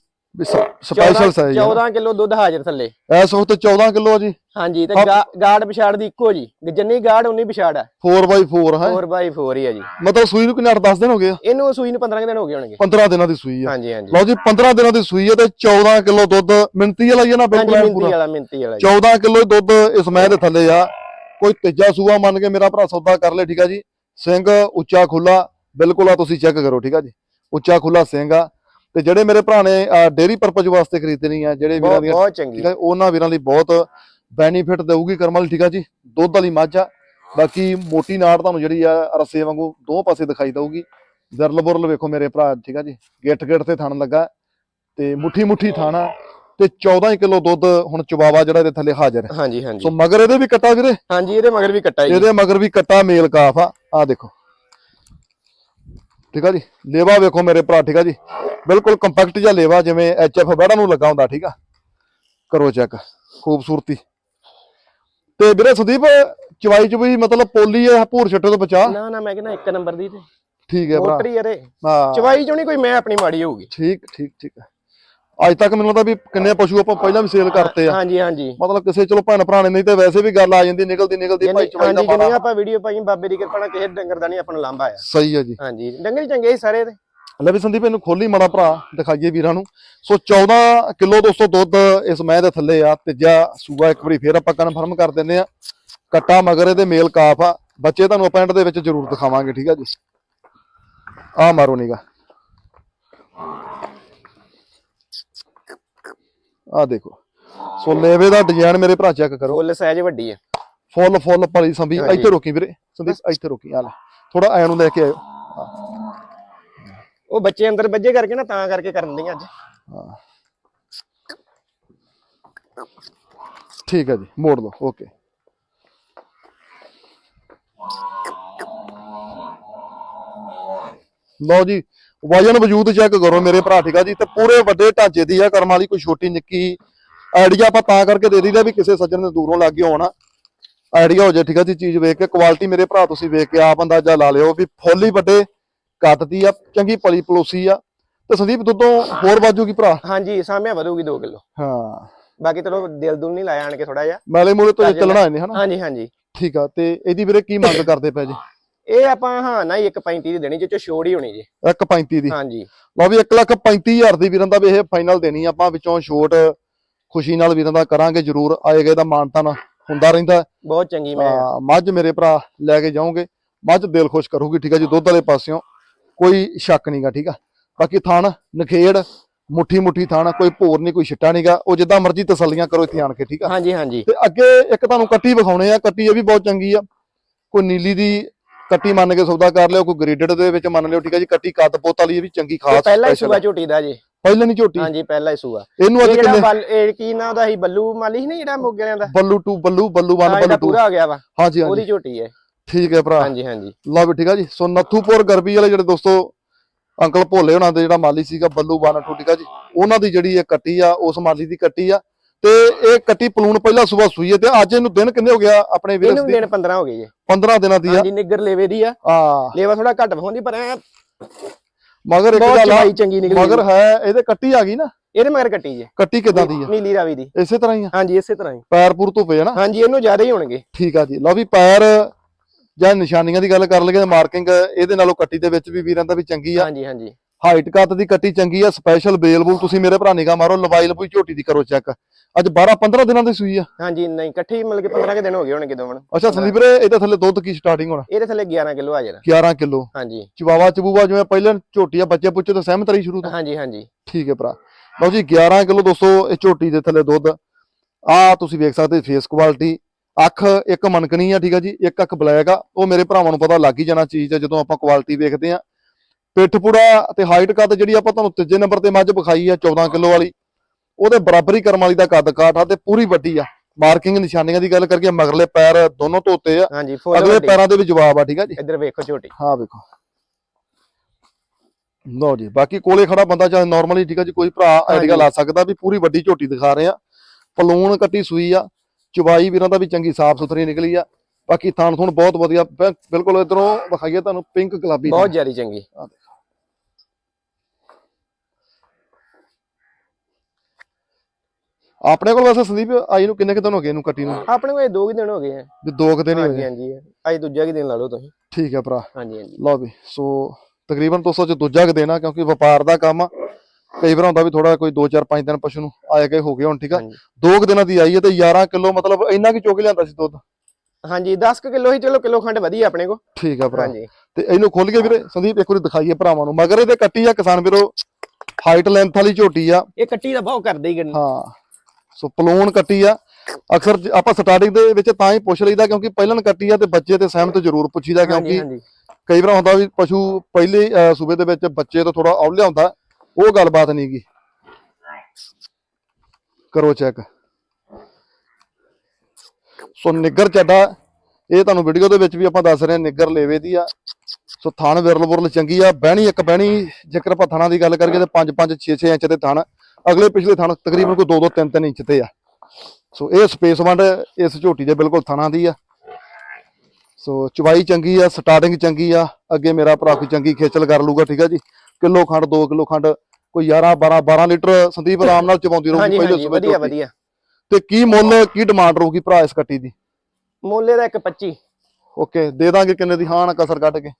A: ਸਪੈਸ਼ਲ ਸਾਈਜ਼
B: 14 ਕਿਲੋ ਦੁੱਧ ਹਾਜ਼ਰ ਥੱਲੇ।
A: ਇਸ ਵਕਤ 14 ਕਿਲੋ ਜੀ।
B: ਹਾਂਜੀ ਤੇ ਗਾੜ ਪਿਛਾੜ ਦੀ ਇੱਕੋ ਜੀ। ਜਿੰਨੀ ਗਾੜ ਉਨੀ ਪਿਛਾੜ ਆ।
A: 4x4 ਹੈ।
B: 4x4 ਹੀ ਆ ਜੀ।
A: ਮਤਲਬ ਸੂਈ ਨੂੰ ਕਿੰਨੇ 8-10 ਦਿਨ ਹੋ ਗਏ ਆ?
B: ਇਹਨੂੰ ਸੂਈ ਨੂੰ 15 ਕੁ ਦਿਨ ਹੋ ਗਏ ਹੋਣਗੇ।
A: 15 ਦਿਨਾਂ ਦੀ ਸੂਈ ਆ।
B: ਹਾਂਜੀ ਹਾਂਜੀ।
A: ਲਓ ਜੀ 15 ਦਿਨਾਂ ਦੀ ਸੂਈ ਹੈ ਤੇ 14 ਕਿਲੋ ਦੁੱਧ ਮਿੰਤੀ ਵਾਲਾ ਹੀ ਆ ਨਾ ਬਿਲਕੁਲ
B: ਮਿੰਤੀ ਵਾਲਾ ਮਿੰਤੀ ਵਾਲਾ ਜੀ।
A: 14 ਕਿਲੋ ਦੁੱਧ ਇਸ ਮੈਂ ਦੇ ਥੱਲੇ ਆ। ਕੋਈ ਤੀਜਾ ਸੂਆ ਮੰਨ ਕੇ ਮੇਰਾ ਭਰਾ ਸੌਦਾ ਕਰ ਲੈ ਠੀਕ ਆ ਜੀ। ਸਿੰਘ ਉੱਚਾ ਖੁੱਲਾ ਬਿਲਕੁਲ ਆ ਤੁਸੀਂ ਚੈੱਕ ਕਰੋ ਠੀਕ ਆ ਜੀ। ਉੱਚਾ ਖੁੱਲਾ ਸਿੰਘ ਆ। ਤੇ ਜਿਹੜੇ ਮੇਰੇ ਭਰਾ ਨੇ ਡੇਰੀ ਪਰਪਸ ਵਾਸਤੇ ਖਰੀਦਣੀ ਆ ਜਿਹੜੇ ਵੀਰਾਂ ਦੀਆਂ
B: ਬਹੁਤ ਚੰਗੀ।
A: ਉਹਨਾਂ ਵੀਰਾਂ ਲਈ ਬਹੁਤ ਬੈਨੀਫਿਟ ਦੇਊਗੀ ਕਰਮਲ ਠੀਕ ਆ ਜੀ? ਦੁੱਧ ਵਾਲੀ ਮੱਝ ਆ। ਬਾਕੀ ਮੋਟੀ ਨਾੜ ਤੁਹਾਨੂੰ ਜਿਹੜੀ ਆ ਰਸੇ ਵਾਂਗੂ ਦੋ ਪਾਸੇ ਦਿਖਾਈ ਦਊਗੀ। ਵਿਰਲ ਬੁਰਲ ਵੇਖੋ ਮੇਰੇ ਭਰਾ ਠੀਕ ਆ ਜੀ? ਗਿੱਠ ਗਿੱਠ ਤੇ ਥਣ ਲੱਗਾ। ਤੇ ਮੁੱਠੀ ਮੁੱਠੀ ਥਾਣਾ ਤੇ 14 ਕਿਲੋ ਦੁੱਧ ਹੁਣ ਚਬਾਵਾ ਜਿਹੜਾ ਇਹਦੇ ਥੱਲੇ ਹਾਜ਼ਰ ਹੈ।
B: ਹਾਂਜੀ ਹਾਂਜੀ।
A: ਸੋ ਮਗਰ ਇਹਦੇ ਵੀ ਕੱਟਾ ਵੀਰੇ?
B: ਹਾਂਜੀ ਇਹਦੇ ਮਗਰ ਵੀ ਕੱਟਾ ਜੀ।
A: ਇਹਦੇ ਮਗਰ ਵੀ ਕੱਟਾ ਮੇਲ ਕਾਫ ਆ। ਆ ਦੇਖੋ। ਠੀਕ ਆ ਜੀ? ਲੇਵਾ ਵੇਖੋ ਮੇਰੇ ਭਰਾ ਠੀਕ ਆ ਜੀ? ਬਿਲਕੁਲ ਕੰਪੈਕਟ ਜਿਹਾ ਲੇਵਾ ਜਿਵੇਂ ਐਚਐਫ ਬੈੜਾ ਨੂੰ ਲੱਗਾ ਹੁੰਦਾ ਠੀਕ ਆ? ਕਰੋ ਚੈੱਕ ਖੂਬਸੂਰਤੀ। ਤੇ ਵੀਰੇ ਸੰਦੀਪ ਚਵਾਈ ਚੁਬਈ ਮਤਲਬ ਪੋਲੀ ਆ ਭੂਰ ਛੱਟੇ ਤੋਂ ਬਚਾ?
B: ਨਾ ਨਾ ਮੈਂ ਕਹਿੰਦਾ ਇੱਕ ਨੰਬਰ ਦੀ ਤੇ।
A: ਠੀਕ ਹੈ ਭਰਾ।
B: ਮੋਟਰੀ ਯਾਰੇ
A: ਹਾਂ।
B: ਚਵਾਈ ਚੋਂ ਨਹੀਂ ਕੋਈ ਮੈਂ ਆਪਣੀ ਮਾੜੀ ਹੋਊਗੀ।
A: ਠੀਕ ਠੀਕ ਠੀਕ ਹੈ ਅੱਜ ਤੱਕ ਮੈਨੂੰ ਲੱਗਦਾ ਵੀ ਕਿੰਨੇ ਪਸ਼ੂ ਆਪਾਂ ਪਹਿਲਾਂ ਵੀ ਸੇਲ ਕਰਤੇ ਆ।
B: ਹਾਂਜੀ ਹਾਂਜੀ।
A: ਮਤਲਬ ਕਿਸੇ ਚਲੋ ਭੈਣ ਭਰਾ ਨੇ ਨਹੀਂ ਤੇ ਵੈਸੇ ਵੀ ਗੱਲ ਆ ਜਾਂਦੀ ਨਿਕਲਦੀ ਨਿਕਲਦੀ ਭਾਈ ਚਵਾਈ ਦਾ ਮਾੜਾ
B: ਆਪਾਂ ਵੀਡੀਓ ਪਾਈ ਬਾਬੇ ਦੀ ਕਿਰਪਾ ਨਾਲ ਕਿਸੇ ਡੰਗਰ ਦਾ ਨਹੀਂ ਆਪਾਂ ਨੂੰ ਲਾਂਭਾ ਆਇਆ।
A: ਸਹੀ ਹੈ ਜੀ।
B: ਹਾਂਜੀ ਡੰਗਰ ਹੀ ਚੰਗੇ ਸੀ ਸਾਰੇ ਤੇ।
A: ਲੈ ਵੀ ਸੰਦੀਪ ਇਹਨੂੰ ਖੋਲੀ ਮਾੜਾ ਭਰਾ ਦਿਖਾਈਏ ਵੀਰਾਂ ਨੂੰ। ਸੋ 14 ਕਿਲੋ ਦੋਸਤੋ ਦੁੱਧ ਇਸ ਮੈਂ ਦੇ ਥੱਲੇ ਆ ਤੀਜਾ ਸੂਆ ਇੱਕ ਵਾਰੀ ਫੇਰ ਆਪਾਂ ਕਨਫਰਮ ਕਰ ਦਿੰਦੇ ਆ। ਕੱਟਾ ਮਗਰ ਇਹਦੇ ਮੇਲ ਕਾਫ ਆ। ਬੱਚੇ ਤੁਹਾਨੂੰ ਆਪਾਂ ਦੇ ਵਿੱਚ ਜ਼ਰੂਰ ਦਿਖਾਵਾਂਗੇ ਠੀਕ ਆ ਜੀ। ਆ ਮਾਰੋ ਨੀਗਾ ਆ ਦੇਖੋ। ਸੋ ਲੇਵੇ ਦਾ ਡਿਜ਼ਾਈਨ ਮੇਰੇ ਭਰਾ ਚੈੱਕ ਕਰੋ।
B: ਫੁੱਲ ਸਾਈਜ਼ ਵੱਡੀ ਹੈ
A: ਫੁੱਲ ਫੁੱਲ ਭਲੀ ਸੰਭੀ। ਇੱਥੇ ਰੋਕੀ ਵੀਰੇ। ਸੰਦੀਪ ਇੱਥੇ ਰੋਕੀ। ਆ ਲੈ। ਥੋੜਾ ਐ ਨੂੰ ਲੈ ਕੇ ਆਇਓ।
B: ਉਹ ਬੱਚੇ ਅੰਦਰ ਵੱਜੇ ਕਰਕੇ ਨਾ ਤਾਂ ਕਰਕੇ ਕਰਨ ਦੀਆਂ ਅੱਜ।
A: ਹਾਂ। ਠੀਕ ਹੈ ਜੀ। ਮੋੜ ਦੋ ਓਕੇ। ਲਓ ਜੀ। ਵਜਨ ਵਜੂਦ ਚੈੱਕ ਕਰੋ ਮੇਰੇ ਭਰਾ ਠੀਕ ਆ ਜੀ? ਤੇ ਪੂਰੇ ਵੱਡੇ ਢਾਂਚੇ ਦੀ ਆ ਕਰਮ ਵਾਲੀ ਕੋਈ ਛੋਟੀ ਨਿੱਕੀ ਆਈਡੀਆ ਆਪਾਂ ਤਾਂ ਕਰਕੇ ਦੇ ਦਈਦਾ ਵੀ ਕਿਸੇ ਸੱਜਣ ਨੇ ਦੂਰੋਂ ਲੱਗ ਗਿਆ ਹੋਣਾ। ਆਈਡੀਆ ਹੋ ਜਾਏ ਠੀਕ ਆ ਜੀ ਚੀਜ਼ ਵੇਖ ਕੇ। ਕੁਆਲਿਟੀ ਮੇਰੇ ਭਰਾ ਤੁਸੀਂ ਵੇਖ ਕੇ ਆਪ ਅੰਦਾਜ਼ਾ ਲਾ ਲਿਓ ਵੀ ਫੁੱਲ ਵੱਡੇ ਕੱਦ ਦੀ ਆ ਚੰਗੀ ਪਲੀ ਪਲੋਸੀ ਆ। ਤੇ ਸੰਦੀਪ ਦੁੱਧੋਂ ਹੋਰ ਵਾਜੂਗੀ ਭਰਾ?
B: ਹਾਂਜੀ ਸਾਹਮਣੇ ਵਧੂਗੀ 2 ਕਿਲੋ।
A: ਹਾਂ।
B: ਬਾਕੀ ਚਲੋ ਦਿਲ ਦੁਲ ਨਹੀਂ ਲਾਇਆ ਆਣ ਕੇ ਥੋੜਾ ਜਿਹਾ।
A: ਮੈਲੇ ਮੂਲੇ ਤੋਂ ਚੱਲਣਾ ਇਹਨੇ ਹਨਾ?
B: ਹਾਂਜੀ ਹਾਂਜੀ।
A: ਠੀਕ ਆ ਤੇ ਇਹਦੀ ਵੀਰੇ ਕੀ ਮੰਗ ਕਰਦੇ ਪਏ ਜੀ?
B: ਇਹ ਆਪਾਂ ਹਾਂ ਨਾ 1.35 ਦੀ ਦੇਣੀ ਜਿੱਚੋ ਛੋੜ ਹੀ ਹੋਣੀ ਜੀ।
A: 1.35 ਦੀ।
B: ਹਾਂਜੀ।
A: ਲਓ ਵੀ 135000 ਦੀ ਵੀਰਾਂ ਦਾ ਵੀ ਇਹ ਫਾਈਨਲ ਦੇਣੀ ਆਪਾਂ ਵਿੱਚੋਂ ਛੋਟ ਖੁਸ਼ੀ ਨਾਲ ਵੀਰਾਂ ਦਾ ਕਰਾਂਗੇ ਜਰੂਰ। ਆਏਗਾ ਇਹਦਾ ਮਾਨਤਾਨ ਹੁੰਦਾ ਰਹਿੰਦਾ
B: ਬਹੁਤ ਚੰਗੀ ਮੈਂ
A: ਮੱਝ ਮੇਰੇ ਭਰਾ ਲੈ ਕੇ ਜਾਓਗੇ। ਮੱਝ ਦਿਲ ਖੁਸ਼ ਕਰੂਗੀ ਠੀਕ ਆ ਜੀ ਦੁੱਧ ਵਾਲੇ ਪਾਸਿਓਂ। ਕੋਈ ਸ਼ੱਕ ਨਹੀਂਗਾ ਠੀਕ ਆ। ਬਾਕੀ ਥਣ ਨਖੇੜ ਮੁੱਠੀ ਮੁੱਠੀ ਥਣ ਕੋਈ ਭੋਰ ਨਹੀਂ ਕੋਈ ਛਿੱਟਾ ਨਹੀਂਗਾ ਉਹ ਜਿੱਦਾਂ ਮਰਜ਼ੀ ਤਸੱਲੀਆਂ ਕਰੋ ਇੱਥੇ ਆਣ ਕੇ ਠੀਕ ਆ।
B: ਹਾਂਜੀ ਹਾਂਜੀ।
A: ਤੇ ਅੱਗੇ ਇੱਕ ਤੁਹਾਨੂੰ ਕੱਟੀ ਵਿਖਾਉਣੇ ਆ। ਕੱਟੀ ਇਹ ਵੀ ਬਹੁਤ ਚੰਗੀ ਆ। ਕੋਈ ਨੀਲੀ ਦੀ ਕੱਟੀ ਮੰਨ ਕੇ ਸੌਦਾ ਕਰ ਲਿਓ ਕੋਈ ਗ੍ਰੇਡਡ ਦੇ ਵਿੱਚ ਮੰਨ ਲਿਓ ਠੀਕ ਆ ਜੀ ਕੱਟੀ ਕੱਦ ਪੋਤ ਵਾਲੀ ਇਹ ਵੀ ਚੰਗੀ ਖਾਸ
B: ਪਹਿਲਾ ਹੀ ਸੂਆ
A: ਆ।
B: ਝੋਟੀ ਦਾ ਜੀ।
A: ਪਹਿਲਾਂ ਨਹੀਂ ਝੋਟੀ?
B: ਹਾਂਜੀ ਪਹਿਲਾ ਹੀ ਸੂਆ।
A: ਇਹਨੂੰ
B: ਇਹ
A: ਅੱਜ ਕਿੰਨੇ?
B: ਕੀ ਨਾਂ ਉਹਦਾ ਸੀ? ਬੱਲੂ ਮਾਲੀ ਸੀ ਨਾ ਜਿਹੜਾ ਮੋਗੇ ਵਾਲਿਆਂ ਦਾ?
A: ਬੱਲੂ 2 ਬੱਲੂ ਬੱਲੂ 1
B: ਹਾਂ
A: ਬੱਲੂ
B: ਇਹਦਾ
A: 2
B: ਪੂਰਾ ਹੋ ਗਿਆ ਵਾ।
A: ਹਾਂਜੀ
B: ਉਹਦੀ
A: ਹਾਂਜੀ
B: ਝੋਟੀ ਹੈ।
A: ਠੀਕ ਹੈ ਭਰਾ।
B: ਹਾਂਜੀ ਹਾਂਜੀ।
A: ਲਓ ਵੀ ਠੀਕ ਆ ਜੀ। ਸੋ ਨੱਥੂਪੁਰ ਗਰਬੀ ਵਾਲੇ ਜਿਹੜੇ ਦੋਸਤੋ ਅੰਕਲ ਭੋਲੇ ਉਹਨਾਂ ਦੇ ਜਿਹੜਾ ਮਾਲੀ ਸੀਗਾ ਬੱਲੂ 1 2 ਠੀਕ ਆ ਜੀ। ਉਹਨਾਂ ਦੀ ਜਿਹੜੀ ਇਹ ਕੱਟੀ ਆ ਉਸ ਮਾਲੀ ਦੀ ਕੱਟੀ ਆ। ਤੇ ਇਹ ਕੱਟੀ ਪਲੂਣ ਪਹਿਲਾਂ ਸਵੇਰ ਸੂਈ ਹੈ ਤੇ ਅੱਜ ਇਹਨੂੰ ਦਿਨ ਕਿੰਨੇ ਹੋ ਗਿਆ ਆਪਣੇ ਵੀਰ
B: ਇਹਨੂੰ
A: ਦੀ?
B: ਦਿਨ 15 ਹੋ ਗਏ ਜੀ।
A: 15 ਦਿਨਾਂ ਦੀ ਆ।
B: ਹਾਂਜੀ ਨਿੱਗਰ ਲੇਵੇ ਦੀ ਆ।
A: ਆ
B: ਲੇਵਾ ਥੋੜਾ ਘੱਟ ਵਿਖਾਉਂਦੀ ਪਰ
A: ਮਗਰ ਇੱਕ ਗੱਲ ਆ
B: ਚੰਗੀ ਨਿਕਲੀ
A: ਮਗਰ ਹੈ ਇਹਦੇ ਕੱਟੀ ਆ ਗਈ ਨਾ?
B: ਇਹਦੇ ਮਗਰ ਕੱਟੀ ਜੀ।
A: ਕੱਟੀ ਕਿਦਾਂ ਦੀ ਆ?
B: ਨੀਲੀ ਰਾਵੀ ਦੀ।
A: ਇਸੇ ਤਰ੍ਹਾਂ ਹੀ ਆ?
B: ਹਾਂਜੀ ਇਸੇ ਤਰ੍ਹਾਂ ਹੀ।
A: ਪੈਰ ਪੂਰ ਧੁੱਪੇ ਨਾ?
B: ਹਾਂਜੀ ਇਹਨੂੰ ਜ਼ਿਆਦਾ ਹੀ ਹੋਣਗੇ।
A: ਠੀਕ ਆ ਜੀ। ਲਓ ਵੀ ਪੈਰ ਜਾਂ ਨਿਸ਼ਾਨੀਆਂ ਦੀ ਗੱਲ ਕਰ ਲਈਏ ਮਾਰਕਿੰਗ ਇਹਦੇ ਨਾਲੋਂ ਕੱਟੀ ਦੇ ਵਿੱਚ ਵੀ ਵੀਰਾਂ ਦਾ ਵੀ ਚੰਗੀ ਆ।
B: ਹਾਂਜੀ ਹਾਂਜੀ।
A: ਹਾਈਟ ਕੱਤ ਦੀ ਕੱਟੀ ਚੰਗੀ ਆ ਸਪੈਸ਼ਲ ਬੇਲ ਬੂਲ ਤੁਸੀਂ ਮੇਰੇ ਭਰਾ ਨਿਗਾ ਮਾਰੋ ਲਵਾਈ ਲਪੂਈ ਝੋਟੀ ਦੀ ਕਰੋ ਚੈੱਕ ਅੱਜ 12 15 ਦਿਨਾਂ ਦੀ ਸੂਈ ਆ।
B: ਹਾਂਜੀ ਨਹੀਂ ਇਕੱਠੇ ਮਤਲਬ ਕਿ 15 ਕੇ ਦਿਨ ਹੋ ਗਏ ਹੋਣਗੇ ਦੋਵਾਂ ਨੂੰ
A: ਅੱਛਾ ਸੰਦੀਪ ਵੀਰੇ ਇਹਦੇ ਥੱਲੇ ਦੁੱਧ ਕੀ ਸਟਾਰਟਿੰਗ ਹੋਣਾ?
B: ਇਹਦੇ ਥੱਲੇ 11 ਕਿਲੋ ਆ ਜਾਣਾ
A: 11 ਕਿਲੋ।
B: ਹਾਂਜੀ।
A: ਚਵਾਵਾ ਚਬੂਵਾ ਜਿਵੇਂ ਪਹਿਲਾਂ ਝੋਟੀ ਆ ਬੱਚੇ ਪੁੱਛੇ ਤਾਂ ਸਹਿਮਤ ਰਹੀ ਸ਼ੁਰੂ ਤੋਂ।
B: ਹਾਂਜੀ ਹਾਂਜੀ।
A: ਠੀਕ ਹੈ ਭਰਾ। ਲਓ ਜੀ 11 ਕਿਲੋ ਦੋਸਤੋ ਇਹ ਝੋਟੀ ਦੇ ਥੱਲੇ ਦੁੱਧ। ਆ ਤੁਸੀਂ ਵੇਖ ਸਕਦੇ ਫੇਸ ਕੁਆਲਿਟੀ ਅੱਖ ਇੱਕ ਮਨਕਣੀ ਆ ਠੀਕ ਆ ਜੀ ਇੱਕ ਅੱਖ ਬਲੈਕ ਆ। ਉਹ ਮੇਰੇ ਭਰਾਵਾਂ ਨੂੰ ਪਤਾ ਲੱਗ ਹੀ ਜਾਣਾ ਚੀਜ਼ ਆ ਜਦੋਂ ਆਪਾਂ ਕੁਆਲਿਟੀ ਵੇਖਦੇ ਆ। ਪਿੱਠ ਪੁੜਾ ਤੇ ਹਾਈਟ ਕੱਦ ਜਿਹੜੀ ਆਪਾਂ ਤੁਹਾਨੂੰ ਤੀਜੇ ਨੰਬਰ ਤੇ ਮੱਝ ਵਿਖਾਈ ਆ 14 ਕਿਲੋ ਵਾਲੀ ਉਹਦੇ ਬਰਾਬਰੀ ਕਰਮ ਵਾਲੀ ਦਾ ਕੱਦ ਕਾਠ ਆ ਤੇ ਪੂਰੀ ਵੱਡੀ ਆ। ਮਾਰਕਿੰਗ ਨਿਸ਼ਾਨੀਆਂ ਦੀ ਗੱਲ ਕਰਕੇ ਮਗਰਲੇ ਪੈਰ ਦੋਨੋਂ ਧੋਤੇ ਆ।
B: ਹਾਂਜੀ
A: ਅਗਲੇ। ਪੈਰਾਂ ਦੇ ਵੀ ਜਵਾਬ ਆ ਠੀਕ ਆ ਜੀ?
B: ਇੱਧਰ ਵੇਖੋ ਝੋਟੀ।
A: ਹਾਂ ਵੇਖੋ। ਲਓ ਜੀ ਬਾਕੀ ਕੋਲੇ ਖੜਾ ਬੰਦਾ ਚਾਹੇ ਨਾਰਮਲੀ ਠੀਕ ਆ ਜੀ ਕੋਈ ਭਰਾ ਆਈਡੀਆ। ਲਾ ਸਕਦਾ ਵੀ ਪੂਰੀ ਵੱਡੀ ਝੋਟੀ ਦਿਖਾ ਰਹੇ ਆ। ਪਲੂਣ ਕੱਟੀ ਸੂਈ ਆ ਚਵਾਈ ਵੀਰਾਂ ਦਾ ਵੀ ਚੰਗੀ ਸਾਫ਼ ਸੁਥਰੀ ਨਿਕਲੀ ਆ। ਬਾਕੀ ਥਾਣ ਥੁਣ ਬਹੁਤ ਵਧੀਆ ਬਿਲਕੁਲ ਇਧਰੋਂ ਵਿਖਾਈਏ ਤੁਹਾਨੂੰ ਪਿੰਕ ਗੁਲਾਬੀ
B: ਬਹੁਤ ਜ਼ਿਆਦਾ ਚੰਗੀ।
A: ਆਪਣੇ ਕੋਲ ਵੈਸੇ ਸੰਦੀਪ ਆਈ ਨੂੰ ਕਿੰਨੇ ਕੁ ਦਿਨ ਹੋ ਗਏ ਇਹਨੂੰ ਕੱਟੀ ਨੂੰ?
B: ਆਪਣੇ ਕੋਲ ਇਹ ਦੋ ਕੁ ਦਿਨ ਹੋ ਗਏ ਆ।
A: ਵੀ ਦੋ ਕੁ ਦਿਨ ਹੀ
B: ਹਾਂਜੀ
A: ਹੋਏ
B: ਹਾਂਜੀ ਅੱਜ ਦੂਜਾ ਕੀ ਦਿਨ ਲਾ ਲਓ ਤੁਸੀਂ।
A: ਠੀਕ ਆ ਭਰਾ।
B: ਹਾਂਜੀ ਹਾਂਜੀ।
A: ਲਓ ਵੀ ਸੋ ਤਕਰੀਬਨ 200 ਚ ਦੂਜਾ ਕੁ ਦੇਣਾ ਕਿਉਂਕਿ ਵਪਾਰ ਦਾ ਕੰਮ ਆ। ਕਈ ਵਾਰ ਹੁੰਦਾ ਵੀ ਥੋੜਾ ਕੋਈ 2 4 5 ਦਿਨ ਪਸ਼ੂ ਨੂੰ ਆਏ ਗਏ ਹੋ ਗਏ ਹੁਣ ਠੀਕ ਆ?
B: ਹਾਂਜੀ।
A: ਦੋ ਕੁ ਦਿਨਾਂ ਦੀ ਆਈ ਹੈ ਤੇ 11 ਕਿਲੋ ਮਤਲਬ ਇੰਨਾ ਕੀ ਚੁੱਕ ਲਿਆਂਦਾ ਸੀ ਦੁੱਧ।
B: ਹਾਂਜੀ 10 ਕਿਲੋ ਹੀ ਚਲੋ ਕਿਲੋ ਖੰਡ ਵਧੀਆ ਆਪਣੇ ਕੋ
A: ਠੀਕ ਆ ਭਰਾ।
B: ਹਾਂਜੀ।
A: ਤੇ ਇਹਨੂੰ ਖੋਲ ਕੇ ਵੀਰੇ ਸੰਦੀਪ ਇੱਕ ਵਾਰੀ ਦਿਖਾਈਏ ਭਰਾਵਾਂ ਨੂੰ। ਮਗਰ ਇਹਦੇ ਕੱਟੀ ਆ ਕਿਸਾਨ ਵੀਰੋ ਹਾਈਟ ਲੈਂਥ ਵਾਲੀ ਝੋਟੀ ਆ।
B: ਇਹ ਕੱਟੀ ਦਾ ਬਹੁਤ ਕਰਦੇ ਹੀ ਗੰਨ।
A: ਹਾਂ। ਸੋ ਪਲੂਣ ਕੱਟੀ ਆ। ਅਕਸਰ ਆਪਾਂ ਸਟਾਰਟਿੰਗ ਦੇ ਵਿੱਚ ਤਾਂ ਹੀ ਪੁੱਛ ਲਈਦਾ ਕਿਉਂਕਿ ਪਹਿਲਣ ਕੱਟੀ ਆ ਤੇ ਬੱਚੇ ਤੇ ਸਹਿਮਤ ਜ਼ਰੂਰ ਪੁੱਛੀਦਾ ਕਿਉਂਕਿ ਕਈ ਵਾਰ ਹੁੰਦਾ ਵੀ ਪਸ਼ੂ ਪਹਿਲੇ ਸੂਬੇ ਦੇ ਵਿੱਚ ਬੱਚੇ ਤੋਂ ਥੋੜਾ ਔਲਿਆ ਹੁੰਦਾ ਉਹ ਗੱਲਬਾਤ ਨਹੀਂਗੀ ਕਰੋ ਚੈੱਕ। ਸੋ ਨਿੱਗਰ ਚੱਡਾ ਇਹ ਤੁਹਾਨੂੰ ਵੀਡੀਓ ਦੇ ਵਿੱਚ ਵੀ ਆਪਾਂ ਦੱਸ ਰਹੇ ਹਾਂ ਨਿੱਗਰ ਲੇਵੇ ਦੀ ਆ। ਸੋ ਥਣ ਵਿਰਲ ਬੁਰਲ ਚੰਗੀ ਆ ਬਹਿਣੀ ਇੱਕ ਬਹਿਣੀ ਜੇਕਰ ਆਪਾਂ ਥਣਾਂ ਦੀ ਗੱਲ ਕਰੀਏ ਤੇ 5 5 6 6 ਇੰਚ ਦੇ ਥਣ। ਅਗਲੇ ਪਿਛਲੇ ਥਣ ਤਕਰੀਬਨ ਕੋਈ 2 2 3 3 ਇੰਚ ਤੇ ਆ। ਸੋ ਇਹ ਸਪੇਸ ਵੰਡ ਇਸ ਝੋਟੀ ਦੇ ਬਿਲਕੁਲ ਥਣਾਂ ਦੀ ਆ। ਸੋ ਚਵਾਈ ਚੰਗੀ ਆ ਸਟਾਰਟਿੰਗ ਚੰਗੀ ਆ ਅੱਗੇ ਮੇਰਾ ਭਰਾ ਕੋਈ ਚੰਗੀ ਖੇਚਲ ਕਰ ਲੂਗਾ ਠੀਕ ਆ ਜੀ? ਕਿਲੋ ਖੰਡ 2 ਕਿਲੋ ਖੰਡ ਕੋਈ 11 12 12 ਲੀਟਰ ਸੰਦੀਪ ਆਰਾਮ ਨਾਲ ਚਵਾਉਂਦੀ ਰਹੂਗੀ ਪਹਿਲੇ ਸੂਬੇ
B: ਵਧੀਆ। ਵਧੀਆ।
A: ਤੇ ਕੀ ਮੁੱਲ ਕੀ ਡਿਮਾਂਡ ਰਹੂਗੀ ਭਰਾ ਇਸ ਕੱਟੀ ਦੀ?
B: ਮੋਲੇ ਦਾ ਇੱਕ 25
A: ਓਕੇ ਦੇ ਦਾਂਗੇ ਕਿੰਨੇ ਦੀ? ਹਾਂ ਨਾ ਕਸਰ ਕੱਢ ਕੇ।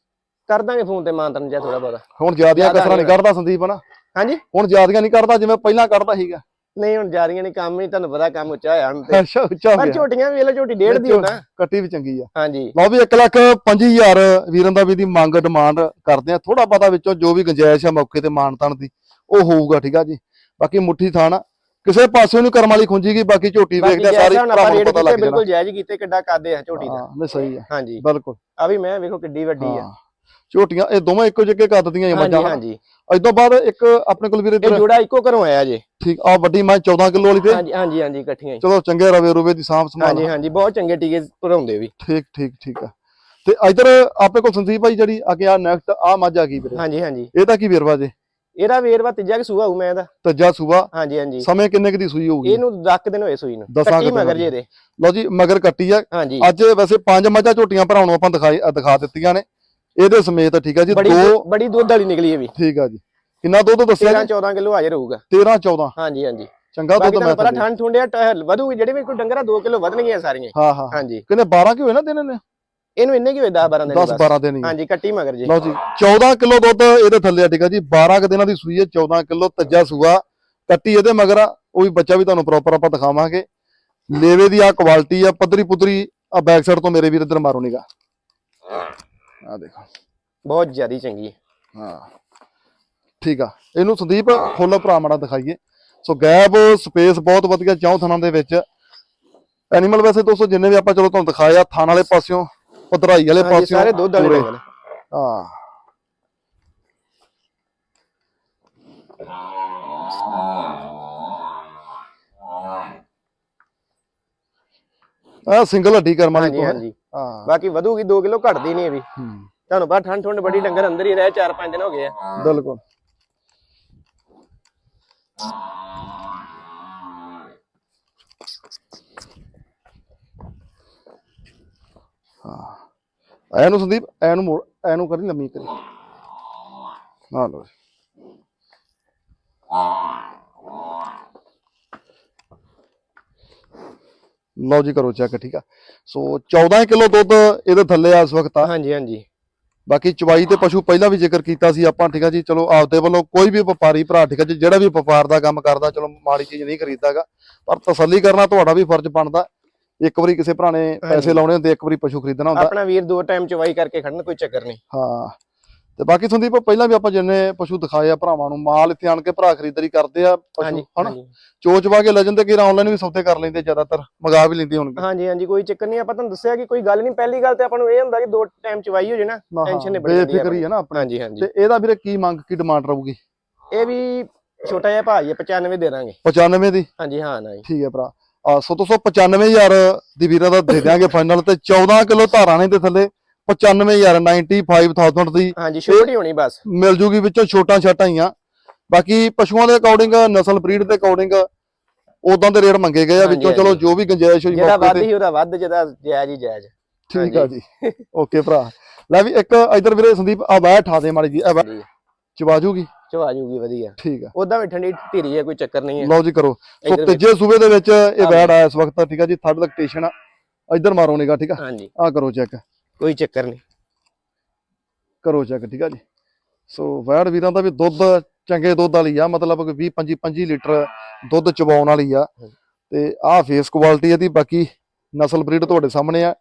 B: ਕਰ ਦਾਂਗੇ ਫੋਨ ਤੇ ਮਾਨਤਨ ਜਾਂ ਥੋੜਾ ਬਹੁਤਾ।
A: ਹੁਣ
B: ਜ਼ਿਆਦਾ
A: ਕਸਰਾਂ ਨਹੀਂ ਕੱਢਦਾ ਸੰਦੀਪ ਨਾ
B: ਹਾਂਜੀ?
A: ਹੁਣ ਜਿਆਦੀਆਂ ਨਹੀਂ ਕੱਢਦਾ ਜਿਵੇਂ ਪਹਿਲਾਂ ਕੱਢਦਾ ਸੀਗਾ।
B: ਨਹੀਂ ਹੁਣ ਜਾਰੀਆਂ ਨਹੀਂ ਕੰਮ ਨਹੀਂ ਤੁਹਾਨੂੰ ਪਤਾ ਕੰਮ ਉੱਚਾ ਹੋਇਆ ਹੁਣ ਤੇ।
A: ਅੱਛਾ ਉੱਚਾ ਹੋ
B: ਪਰ
A: ਗਿਆ
B: ਝੋਟੀਆਂ ਵੇਲੇ ਝੋਟੀ ਡੇਢ ਦੀ ਹੁੰਦਾ
A: ਕੱਟੀ ਵੀ ਚੰਗੀ ਆ।
B: ਹਾਂਜੀ।
A: ਲਓ ਵੀ 1 ਲੱਖ 5000 ਵੀਰਾਂ ਦਾ ਵੀ ਦੀ ਮੰਗ ਡਿਮਾਂਡ ਕਰਦੇ ਆ। ਥੋੜਾ ਪਤਾ ਵਿੱਚੋਂ ਜੋ ਵੀ ਗੁੰਜਾਇਸ਼ ਆ ਮੌਕੇ ਤੇ ਮਾਨਤਾਨ ਦੀ ਉਹ ਹੋਊਗਾ ਠੀਕ ਆ ਜੀ। ਬਾਕੀ ਮੁੱਠੀ ਥਾਣਾ ਕਿਸੇ ਪਾਸੇ ਨੂੰ ਕਰਮ ਵਾਲੀ ਖੁੰਜੀ ਗਈ ਬਾਕੀ ਝੋਟੀ
B: ਬਾਕੀ
A: ਵੇਖਦੇ ਆ
B: ਜੈਸਾ
A: ਸਾਰੀ
B: ਹੁਣ ਆਪਾਂ
A: ਭਰਾਵਾਂ ਨੂੰ
B: ਰੇਟ
A: ਪਤਾ
B: ਕੀਤੇ
A: ਲੱਗ ਜਾਣਾ।
B: ਬਿਲਕੁਲ ਜਾਇਜ਼ ਕੀਤੇ ਕਿੱਡਾ ਕਾਦੇ ਆ ਝੋਟੀ ਦਾ।
A: ਹਾਂ ਨਹੀਂ ਸਹੀ ਆ।
B: ਹਾਂਜੀ।
A: ਬਿਲਕੁਲ।
B: ਆ ਵੀ ਮੈਂ ਵੇਖੋ ਕਿੱਡੀ ਵੱਡੀ ਆ।
A: ਹਾਂ। ਝੋਟੀਆਂ ਇਹ ਦੋਵੇਂ ਇੱਕੋ ਜਿਹੇ ਕੱਦ ਦੀਆਂ ਹੀ
B: ਹਾਂਜੀ
A: ਮੱਝਾਂ
B: ਹਾਂਜੀ।
A: ਅੱਜ ਤੋਂ ਬਾਅਦ ਇੱਕ ਆਪਣੇ ਕੋਲ ਵੀਰੇ
B: ਇਹ
A: ਇੱਧਰ
B: ਜੋੜਾ ਇੱਕੋ ਘਰੋਂ ਆਇਆ ਜੇ।
A: ਠੀਕ ਆ ਵੱਡੀ ਮੱਝ 14 ਕਿਲੋ ਵਾਲੀ ਤੇ।
B: ਹਾਂਜੀ ਹਾਂਜੀ ਹਾਂਜੀ ਇਕੱਠੀਆਂ ਹੀ।
A: ਚਲੋ ਚੰਗੇ ਰਵੇ ਰੂਵੇ ਦੀ ਸਾਂਭ ਸੰਭਾਲ।
B: ਹਾਂਜੀ ਹਾਂਜੀ ਬਹੁਤ ਚੰਗੇ ਟੀਕੇ ਭਰਾਉਂਦੇ ਵੀ।
A: ਠੀਕ ਠੀਕ ਠੀਕ ਆ। ਤੇ ਇਧਰ ਆਪਣੇ ਕੋਲ ਸੰਦੀਪ ਭਾਈ ਜਿਹੜੀ ਅੱਗੇ ਆ ਨੈਕਸਟ ਆ ਮੱਝ ਆ ਗਈ ਵੀਰੇ।
B: ਹਾਂਜੀ ਹਾਂਜੀ।
A: ਇਹਦਾ ਕੀ ਵੇਰਵਾ ਜੇ?
B: ਇਹਦਾ ਵੇਰਵਾ ਤੀਜਾ ਕਿ ਸੂਆ ਹੂ ਮੈਂ ਦਾ
A: ਤੱਜਾ ਸੂਬਾ
B: ਹਾਂਜੀ ਹਾਂਜੀ।
A: ਸਮੇਂ ਕਿੰਨੇ ਕੁ ਦੀ ਸੂਈ ਹੋਊਗੀ?
B: ਇਹਨੂੰ 10 ਦਿਨ ਹੋਏ ਸੂਈ ਨੂੰ।
A: ਦਸਾਂ ਕੁ
B: ਕੱਟੀ
A: ਦਿਨ
B: ਮਗਰ। ਜੇ ਇਹਦੇ।
A: ਲਓ ਜੀ ਮਗਰ ਕੱਟੀ ਆ।
B: ਹਾਂਜੀ।
A: ਅੱਜ ਵੈਸੇ ਪੰਜ ਮੱਝਾਂ ਝੋਟੀਆਂ ਭਰਾਉਣ ਆਪਾਂ ਦਿਖਾਈ ਅ, ਦਿਖਾ ਦਿੱਤੀਆਂ ਨੇ। ਇਹਦੇ ਸਮੇਤ ਠੀਕ ਆ ਜੀ
B: ਬੜੀ
A: ਦੋ
B: ਬੜੀ ਦੁੱਧ ਵਾਲੀ ਨਿਕਲੀ ਇਹ ਵੀ।
A: ਠੀਕ ਆ ਜੀ। ਕਿੰਨਾ ਦੁੱਧ ਦੱਸਿਆ
B: 13
A: ਜੀ
B: 14 ਕਿਲੋ ਹਾਜ਼ਰ ਹੋਊਗਾ
A: 13 14
B: ਹਾਂਜੀ ਹਾਂਜੀ।
A: ਚੰਗਾ ਦੁੱਧ ਮੈਂ
B: ਪਤਾ। ਠੰਡ ਠੁੰਡਿਆ ਵਧੂਗੀ ਜਿਹੜੇ ਵੀ ਕੋਈ ਡੰਗਰਾ 2 ਕਿਲੋ ਵਧਣਗੀਆਂ ਸਾਰੀਆਂ।
A: ਹਾਂ ਹਾਂ।
B: ਹਾਂਜੀ।
A: ਕਹਿੰਦੇ 12 ਕਿ ਹੋਏ ਨਾ ਦਿਨ ਨੇ
B: ਇਹਨੂੰ ਇੰਨੇ ਕੀ ਹੋਏ 10 12 ਦਿਨ
A: 10
B: ਬਸ।
A: 12 ਦਿਨ।
B: ਹਾਂਜੀ ਕੱਟੀ ਮਗਰ ਜੇ।
A: ਲਓ ਜੀ 14 ਕਿਲੋ ਦੁੱਧ ਇਹਦੇ ਥੱਲੇ ਆ ਠੀਕ ਆ ਜੀ। 12 ਕੁ ਦਿਨਾਂ ਦੀ ਸੂਈ ਹੈ 14 ਕਿਲੋ ਤੱਜਾ ਸੂਆ। ਕੱਟੀ ਇਹਦੇ ਮਗਰ ਉਹ ਵੀ ਬੱਚਾ ਵੀ ਤੁਹਾਨੂੰ ਪ੍ਰੋਪਰ ਆਪਾਂ ਦਿਖਾਵਾਂਗੇ। ਲੇਵੇ ਦੀ ਆ ਕੁਆਲਿਟੀ ਆ ਪੱਧਰੀ ਪੁੱਧਰੀ ਆ ਬੈਕ ਸਾਈਡ ਤੋਂ ਮੇਰੇ ਵੀਰ ਇੱਧਰ ਮਾਰੋ ਨਿਗਾ ਆ ਦੇਖੋ।
B: ਬਹੁਤ ਜ਼ਿਆਦੀ ਚੰਗੀ ਹੈ।
A: ਹਾਂ। ਠੀਕ ਆ। ਇਹਨੂੰ ਸੰਦੀਪ ਫੁੱਲ ਭਰਾ ਮਾੜਾ ਦਿਖਾਈਏ। ਸੋ ਗੈਪ ਸਪੇਸ ਬਹੁਤ ਵਧੀਆ ਚੌਂ ਥਣਾਂ ਦੇ ਵਿੱਚ। ਐਨੀਮਲ ਵੈਸੇ ਦੋਸਤੋ ਜਿੰਨੇ ਵੀ ਆਪਾਂ ਚਲੋ ਤੁਹਾਨੂੰ ਦਿਖਾਇਆ ਥਣ ਵਾਲੇ ਪਾਸਿਓਂ ਪਧਰਾਈ ਵਾਲੇ ਪਾਸਿਓਂ
B: ਸਾਰੇ ਦੁੱਧ ਵਾਲੇ।
A: ਹਾਂ। ਆ ਸਿੰਗਲ ਹੱਡੀ ਕਰਮ ਵਾਲੀ
B: ਹਾਂਜੀ
A: ਹੈ।
B: ਹਾਂਜੀ।
A: ਹਾਂ।
B: ਬਾਕੀ ਵਧੂਗੀ 2 ਕਿਲੋ ਘਟਦੀ ਨਹੀਂ ਇਹ ਵੀ।
A: ਹੂੰ,
B: ਤੁਹਾਨੂੰ ਪਤਾ ਠੰਡ ਠੁੰਡ ਬੜੀ ਡੰਗਰ ਅੰਦਰ ਹੀ ਰਹੇ 4-5 ਦਿਨ ਹੋ ਗਏ ਆ।
A: ਬਿਲਕੁਲ। ਹਾਂ। ਐਨੂੰ ਸੰਦੀਪ ਐਨੂੰ ਮੋੜ ਐਨੂੰ ਕਰੀ ਲੰਮੀ ਕਰੀ। ਆ ਲੋ ਲਓ ਜੀ ਕਰੋ ਚੈੱਕ ਠੀਕ ਆ? ਸੋ 14 ਕਿਲੋ ਦੁੱਧ ਇਹਦੇ ਥੱਲੇ ਆ ਇਸ ਵਕਤ ਆ
B: ਹਾਂਜੀ ਹਾਂਜੀ।
A: ਬਾਕੀ ਚਵਾਈ ਤੇ ਪਸ਼ੂ ਪਹਿਲਾਂ ਵੀ ਜ਼ਿਕਰ ਕੀਤਾ ਸੀ ਆਪਾਂ ਠੀਕ ਆ ਜੀ? ਚਲੋ ਆਪਦੇ ਵੱਲੋਂ ਕੋਈ ਵੀ ਵਪਾਰੀ ਭਰਾ ਠੀਕ ਆ ਜੀ? ਜਿਹੜਾ ਵੀ ਵਪਾਰ ਦਾ ਕੰਮ ਕਰਦਾ ਚਲੋ ਮਾੜੀ ਚੀਜ਼ ਨਹੀਂ ਖਰੀਦਦਾਗਾ। ਪਰ ਤਸੱਲੀ ਕਰਨਾ ਤੁਹਾਡਾ ਵੀ ਫਰਜ਼ ਬਣਦਾ। ਇੱਕ ਵਾਰੀ ਕਿਸੇ ਭਰਾ ਨੇ ਪੈਸੇ। ਲਾਉਣੇ ਹੁੰਦੇ ਇੱਕ ਵਾਰੀ ਪਸ਼ੂ ਖਰੀਦਣਾ ਹੁੰਦਾ।
B: ਆਪਣਾ ਵੀਰ ਦੋ ਟਾਈਮ ਚਵਾਈ ਕਰਕੇ ਖੜਨ ਕੋਈ ਚੱਕਰ ਨਹੀਂ।
A: ਹਾਂ। ਤੇ ਬਾਕੀ ਸੰਦੀਪ ਪਹਿਲਾਂ ਵੀ ਆਪਾਂ ਜਿੰਨੇ ਪਸ਼ੂ ਦਿਖਾਏ ਆ ਭਰਾਵਾਂ ਨੂੰ ਮਾਲ ਇੱਥੇ ਆਣ ਕੇ ਭਰਾ ਖਰੀਦਦਾਰੀ ਕਰਦੇ ਆ ਪਸ਼ੂ ਹਨਾ? ਚੋਚਵਾ ਕੇ ਲੈ ਜਾਂਦੇ ਕਿ ਆਨਲਾਈਨ ਵੀ ਸੌਦੇ ਕਰ ਲੈਂਦੇ ਜ਼ਿਆਦਾਤਰ ਮੰਗਾ ਵੀ ਲੈਂਦੇ ਹੋਣਗੇ।
B: ਹਾਂਜੀ ਹਾਂਜੀ ਕੋਈ ਚੱਕਰ ਨਹੀਂ ਆਪਾਂ ਤੁਹਾਨੂੰ ਦੱਸਿਆ ਕਿ ਕੋਈ ਗੱਲ ਨਹੀਂ ਪਹਿਲੀ ਗੱਲ ਤੇ ਆਪਾਂ ਨੂੰ ਇਹ ਹੁੰਦਾ ਕਿ ਦੋ ਟਾਈਮ ਚਵਾਈ ਹੋ ਜੇ ਨਾ tension ਨਹੀਂ ਬੜੀ
A: ਬੇਫਿਕਰੀ ਹੈ ਨਾ ਆਪਣੀ।
B: ਹਾਂਜੀ ਹਾਂਜੀ।
A: ਤੇ ਇਹਦਾ ਵੀਰੇ ਕੀ ਮੰਗ ਕੀ ਡਿਮਾਂਡ ਰਹੂਗੀ?
B: ਇਹ ਵੀ ਛੋਟਾ ਜਿਹਾ ਭਾਈ ਹੈ 95 ਦੇ ਦਾਂਗੇ।
A: 95 ਦੀ?
B: ਹਾਂਜੀ ਹਾਂ ਨਾ ਜੀ।
A: ਠੀਕ ਹੈ ਭਰਾ। ਆ ਸੋ 95000 ਦੀ ਵੀਰਾਂ ਦਾ ਦੇ ਦਿਆਂਗੇ ਫਾਈਨਲ ਤੇ 14 ਕਿਲੋ ਧਾਰਾਂ ਨੇ ਦੇ ਥੱਲੇ। 95000 95000 ਦੀ
B: ਹਾਂਜੀ ਛੋਟੀ ਹੋਣੀ ਬਸ।
A: ਮਿਲ ਜੂਗੀ ਵਿੱਚੋਂ ਛੋਟਾਂ ਛਾਟਾਂ ਹੀ ਆ। ਬਾਕੀ ਪਸ਼ੂਆਂ ਦੇ ਅਕੋਰਡਿੰਗ ਨਸਲ ਬਰੀਡ ਦੇ ਅਕੋਰਡਿੰਗ ਉਦਾਂ ਦੇ ਰੇਟ ਮੰਗੇ ਗਏ ਆ
B: ਹਾਂਜੀ,
A: ਵਿੱਚੋਂ ਚਲੋ
B: ਹਾਂਜੀ।
A: ਜੋ ਵੀ ਗੁੰਜਾਇਸ਼ ਹੋਈ
B: ਜਿਹੜਾ
A: ਮੌਕੇ
B: ਵੱਧ
A: ਤੇ
B: ਹੀ ਉਹਦਾ ਵੱਧ ਜਿਹਦਾ ਜਾਇਜ਼ ਹੀ ਜਾਇਜ਼।
A: ਠੀਕ ਆ ਜੀ। ਓਕੇ ਭਰਾ। ਲੈ ਵੀ ਇੱਕ ਇਧਰ ਵੀਰੇ ਸੰਦੀਪ ਆ ਵੈ ਠਾ ਦੇ ਮਾੜੀ ਜੀ ਆ
B: ਜੀ
A: ਚਵਾ ਜੂਗੀ?
B: ਚਵਾ ਜੂਗੀ ਵਧੀਆ।
A: ਠੀਕ ਆ।
B: ਉਦਾਂ ਵੀ ਠੰਡੀ ਹੈ ਕੋਈ ਚੱਕਰ ਨਹੀਂ ਹੈ
A: ਲਓ ਜੀ ਕਰੋ। ਸੋ
B: ਇੱਧਰ
A: ਤੀਜੇ ਸੂਬੇ ਦੇ ਵਿੱਚ ਇਹ ਵੈੜ ਆ ਇਸ ਵਕਤ ਠੀਕ ਆ ਜੀ ਥਰਡ ਲਕਟੇਸ਼ਨ ਆ। ਇਧਰ ਮਾਰੋ ਨਿਗਾ ਠੀਕ ਆ।
B: ਹਾਂਜੀ।
A: ਆ ਕਰੋ ਚੈੱਕ
B: ਕੋਈ ਚੱਕਰ ਨਹੀਂ।
A: ਕਰੋ ਚੈੱਕ ਠੀਕ ਆ ਜੀ। ਸੋ ਵੈੜ ਵੀਰਾਂ ਦਾ ਵੀ ਦੁੱਧ ਚੰਗੇ ਦੁੱਧ ਵਾਲੀ ਆ ਮਤਲਬ ਕਿ 20 25 25 ਲੀਟਰ ਦੁੱਧ ਚਵਾਉਣ ਵਾਲੀ ਆ। ਤੇ ਆਹ ਫੇਸ ਕੁਆਲਿਟੀ ਇਹਦੀ ਬਾਕੀ ਨਸਲ ਬਰੀਡ ਤੁਹਾਡੇ ਸਾਹਮਣੇ ਆ।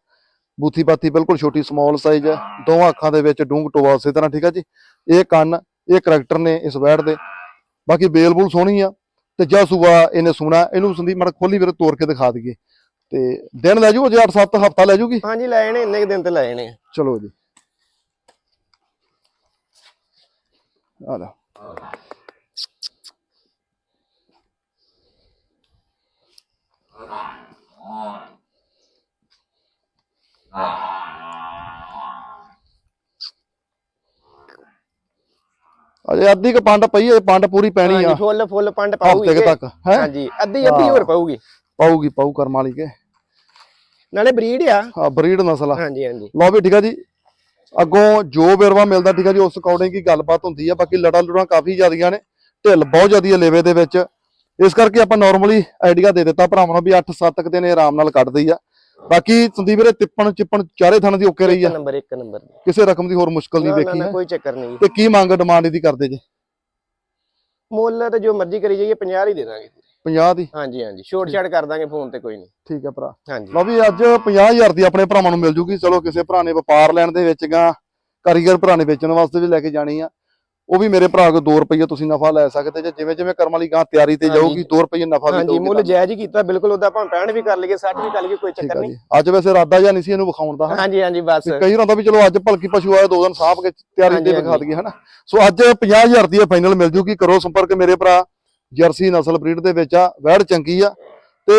A: ਬੂਥੀ ਬਾਤੀ ਬਿਲਕੁਲ ਛੋਟੀ ਸਮਾਲ ਸਾਈਜ਼ ਆ। ਦੋਵਾਂ ਅੱਖਾਂ ਦੇ ਵਿੱਚ ਡੂੰਗ ਟੋਆ ਉਸੇ ਤਰ੍ਹਾਂ ਠੀਕ ਆ ਜੀ। ਇਹ ਕੰਨ ਇਹ ਕਰੈਕਟਰ ਨੇ ਇਸ ਵੈੜ ਦੇ। ਬਾਕੀ ਬੇਲ ਬੂਲ ਸੋਹਣੀ ਆ। ਤੇ ਜਾ ਸੂਆ ਇਹਨੇ ਸੁਣਾ ਇਹਨੂੰ ਸੰਦੀਪ ਮੜ ਖੋਲੀ ਵੀਰੇ ਤੋੜ ਕੇ ਦਿਖਾ ਦਈਏ। ਤੇ ਦਿਨ ਲੈ ਜੂ ਅਜੇ 8-7 ਹਫਤਾ ਲੈ ਜੂਗੀ?
B: ਹਾਂਜੀ ਲੈ ਜਾਣੇ ਇੰਨੇ ਦਿਨ ਤੇ ਲੈ ਜਾਣੇ।
A: ਚਲੋ ਜੀ। ਆ ਲਓ ਅਜੇ ਅੱਧੀ ਕ ਪੰਡ ਪਈ ਹੈ ਪੰਡ ਪੂਰੀ ਪੈਣੀ ਆ।
B: ਫੁੱਲ ਫੁੱਲ ਪੰਡ
A: ਹਫ਼ਤੇ ਤੱਕ ਹੈ?
B: ਹਾਂਜੀ ਅੱਧੀ ਅੱਧੀ ਹੋਰ ਪਾਊਗੀ।
A: ਪਾਊਗੀ ਪਾਊ ਕਰਮ ਵਾਲੀ ਕੇ।
B: ਨਾਲੇ ਬਰੀਡ ਆ।
A: ਆ ਬਰੀਡ ਨਸਲ ਆ।
B: ਹਾਂਜੀ ਹਾਂਜੀ।
A: ਲਓ ਵੀ ਠੀਕ ਆ ਜੀ। ਅੱਗੋਂ ਜੋ ਬਿਰਵਾ ਮਿਲਦਾ ਠੀਕ ਆ ਜੀ ਉਸ ਅਕੋਰਡਿੰਗ ਹੀ ਗੱਲਬਾਤ ਹੁੰਦੀ ਆ। ਬਾਕੀ ਲੜਾ ਲੁੜਾ ਕਾਫੀ ਜ਼ਿਆਦੀਆਂ ਨੇ। ਢਿੱਲ ਬਹੁਤ ਜ਼ਿਆਦੀ ਆ ਲੇਵੇ ਦੇ ਵਿੱਚ। ਇਸ ਕਰਕੇ ਆਪਾਂ ਨਾਰਮਲੀ ਆਈਡੀਆ ਦੇ ਦਿੱਤਾ ਭਰਾਵਾਂ ਨੂੰ ਵੀ 8-7 ਤੱਕ ਦਿਨ ਇਹ ਆਰਾਮ ਨਾਲ ਕੱਢਦੀ ਆ। ਬਾਕੀ ਸੰਦੀਪ ਵੀਰੇ ਤਿੱਪਣ ਚਿੱਪਣ ਚਾਰੇ ਥਣ ਦੀ ਓਕੇ ਰਹੀ ਆ।
B: ਨੰਬਰ ਇੱਕ ਨੰਬਰ।
A: ਕਿਸੇ ਰਕਮ ਦੀ ਹੋਰ ਮੁਸ਼ਕਲ ਨਹੀਂ ਵੇਖੀ
B: ਨਾ,
A: ਹੈ
B: ਕੋਈ ਚੱਕਰ ਨਹੀਂ।
A: ਤੇ ਕੀ ਮੰਗ ਡਿਮਾਂਡ ਇਹਦੀ ਕਰਦੇ ਜੀ।
B: ਮੁੱਲ ਤੇ ਜੋ ਮਰਜ਼ੀ ਕਰੀ ਜਾਈਏ 50 ਹੀ ਦੇ ਦਾਂਗੇ।
A: 50 ਦੀ?
B: ਹਾਂਜੀ ਹਾਂਜੀ। ਛੋਟ ਛਾੜ ਕਰ ਦਾਂਗੇ ਫੋਨ ਤੇ ਕੋਈ ਨਹੀਂ।
A: ਠੀਕ ਆ ਭਰਾ।
B: ਹਾਂਜੀ।
A: ਲਓ ਵੀ ਅੱਜ 50000 ਦੀ ਆਪਣੇ ਭਰਾਵਾਂ ਨੂੰ ਮਿਲ ਜੂਗੀ। ਚਲੋ ਕਿਸੇ ਭਰਾ ਨੇ ਵਪਾਰ ਲੈਣ ਦੇ ਵਿੱਚ ਗਾ ਕਾਰੀਗਰ ਭਰਾ ਨੇ ਵੇਚਣ ਵਾਸਤੇ ਵੀ ਲੈ ਕੇ ਜਾਣੀ ਆ। ਉਹ ਵੀ ਮੇਰੇ ਭਰਾ ਕੋ 2 ਰੁਪਏ ਤੁਸੀਂ ਨਫਾ ਲੈ ਸਕਦੇ ਜੇ। ਜਿਵੇਂ ਜਿਵੇਂ ਕਰਮ ਵਾਲੀ ਗਾਂ ਤਿਆਰੀ ਤੇ। ਜਾਊਗੀ 2 ਰੁਪਏ ਨਫਾ ਵੀ
B: ਹਾਂਜੀ ਮੁੱਲ। ਜਾਇਜ਼ ਹੀ ਕੀਤਾ। ਬਿਲਕੁਲ ਉਹਦਾ ਭਾਵੇਂ 65 ਵੀ ਕਰ ਲਈਏ 60 ਵੀ ਕਰ ਲਈਏ ਕੋਈ ਚੱਕਰ ਨਹੀਂ।
A: ਅੱਜ ਵੈਸੇ ਇਰਾਦਾ ਜਾਂ ਨਹੀਂ ਸੀ ਇਹਨੂੰ ਵਿਖਾਉਣ ਦਾ
B: ਹਾਂਜੀ ਹਾਂਜੀ ਬਸ।
A: ਕਈ ਹੁੰਦਾ ਵੀ ਚਲੋ ਅੱਜ ਭਲਕੀ ਪਸ਼ੂ ਆਇਆ ਦੋ ਦਿਨ ਸਾਂਭ ਕੇ ਤਿਆਰੀ ਤੇ ਵਿਖਾ। ਦਈਏ ਹਨਾ? ਸੋ ਅੱਜ 50000 ਦੀ ਫਾਈਨਲ ਮਿਲ ਜੂਗੀ। ਕਰੋ ਸੰਪਰਕ ਮੇਰੇ ਭਰਾ। ਜਰਸੀ ਨਸਲ ਬਰੀਡ ਦੇ ਵਿੱਚ ਆ ਵੈੜ ਚੰਗੀ ਆ। ਤੇ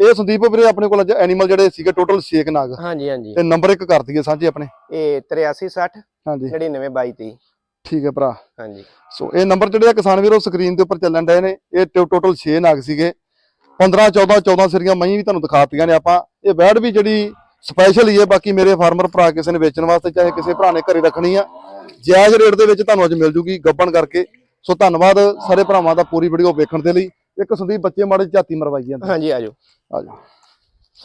A: ਇਹ ਸੰਦੀਪ ਵੀਰੇ ਆਪਣੇ ਕੋਲ ਅੱਜ ਐਨੀਮਲ ਜਿਹੜੇ ਸੀਗੇ ਟੋਟਲ 6 ਨਾਗ।
B: ਹਾਂਜੀ ਹਾਂਜੀ।
A: ਤੇ ਨੰਬਰ ਇੱਕ ਕਰ ਦਈਏ ਸਾਂਝੇ ਆਪਣੇ।
B: ਇਹ 8360
A: ਹਾਂਜੀ।
B: 99 22
A: ਠੀਕ ਹੈ ਭਰਾ।
B: ਹਾਂਜੀ।
A: ਸੋ ਇਹ ਨੰਬਰ ਜਿਹੜੇ ਆ ਕਿਸਾਨ ਵੀਰੋ ਸਕਰੀਨ ਦੇ ਉੱਪਰ ਚੱਲਣ ਡਏ ਨੇ। ਇਹ ਟੋਟਲ 6 ਨਾਗ ਸੀਗੇ। 15 14 14 ਸਰੀਆਂ ਮਹੀਂ ਵੀ ਤੁਹਾਨੂੰ ਦਿਖਾਤੀਆਂ ਨੇ ਆਪਾਂ। ਇਹ ਬੈਡ ਵੀ ਜਿਹੜੀ ਸਪੈਸ਼ਲ ਹੀ ਹੈ ਬਾਕੀ ਮੇਰੇ ਫਾਰਮਰ ਭਰਾ ਕਿਸੇ ਨੇ ਵੇਚਣ ਵਾਸਤੇ ਚਾਹੇ ਕਿਸੇ ਭਰਾ ਨੇ ਘਰੇ ਰੱਖਣੀ ਆ। ਜਾਇਜ਼ ਰੇਟ ਦੇ ਵਿੱਚ ਤੁਹਾਨੂੰ ਅੱਜ ਮਿਲ ਜੂਗੀ ਗੱਬਣ ਕਰਕੇ। ਸੋ ਧੰਨਵਾਦ ਸਾਰੇ ਭਰਾਵਾਂ ਦਾ ਪੂਰੀ ਵੀਡੀਓ ਵੇਖਣ ਦੇ ਲਈ। ਇੱਕ ਸੰਦੀਪ ਬੱਚੇ ਮਾੜੇ ਝਾਤੀ ਮਰਵਾਈ ਜਾਂਦੇ।
B: ਹਾਂਜੀ ਆਜੋ
A: ਆ ਜਾਓ।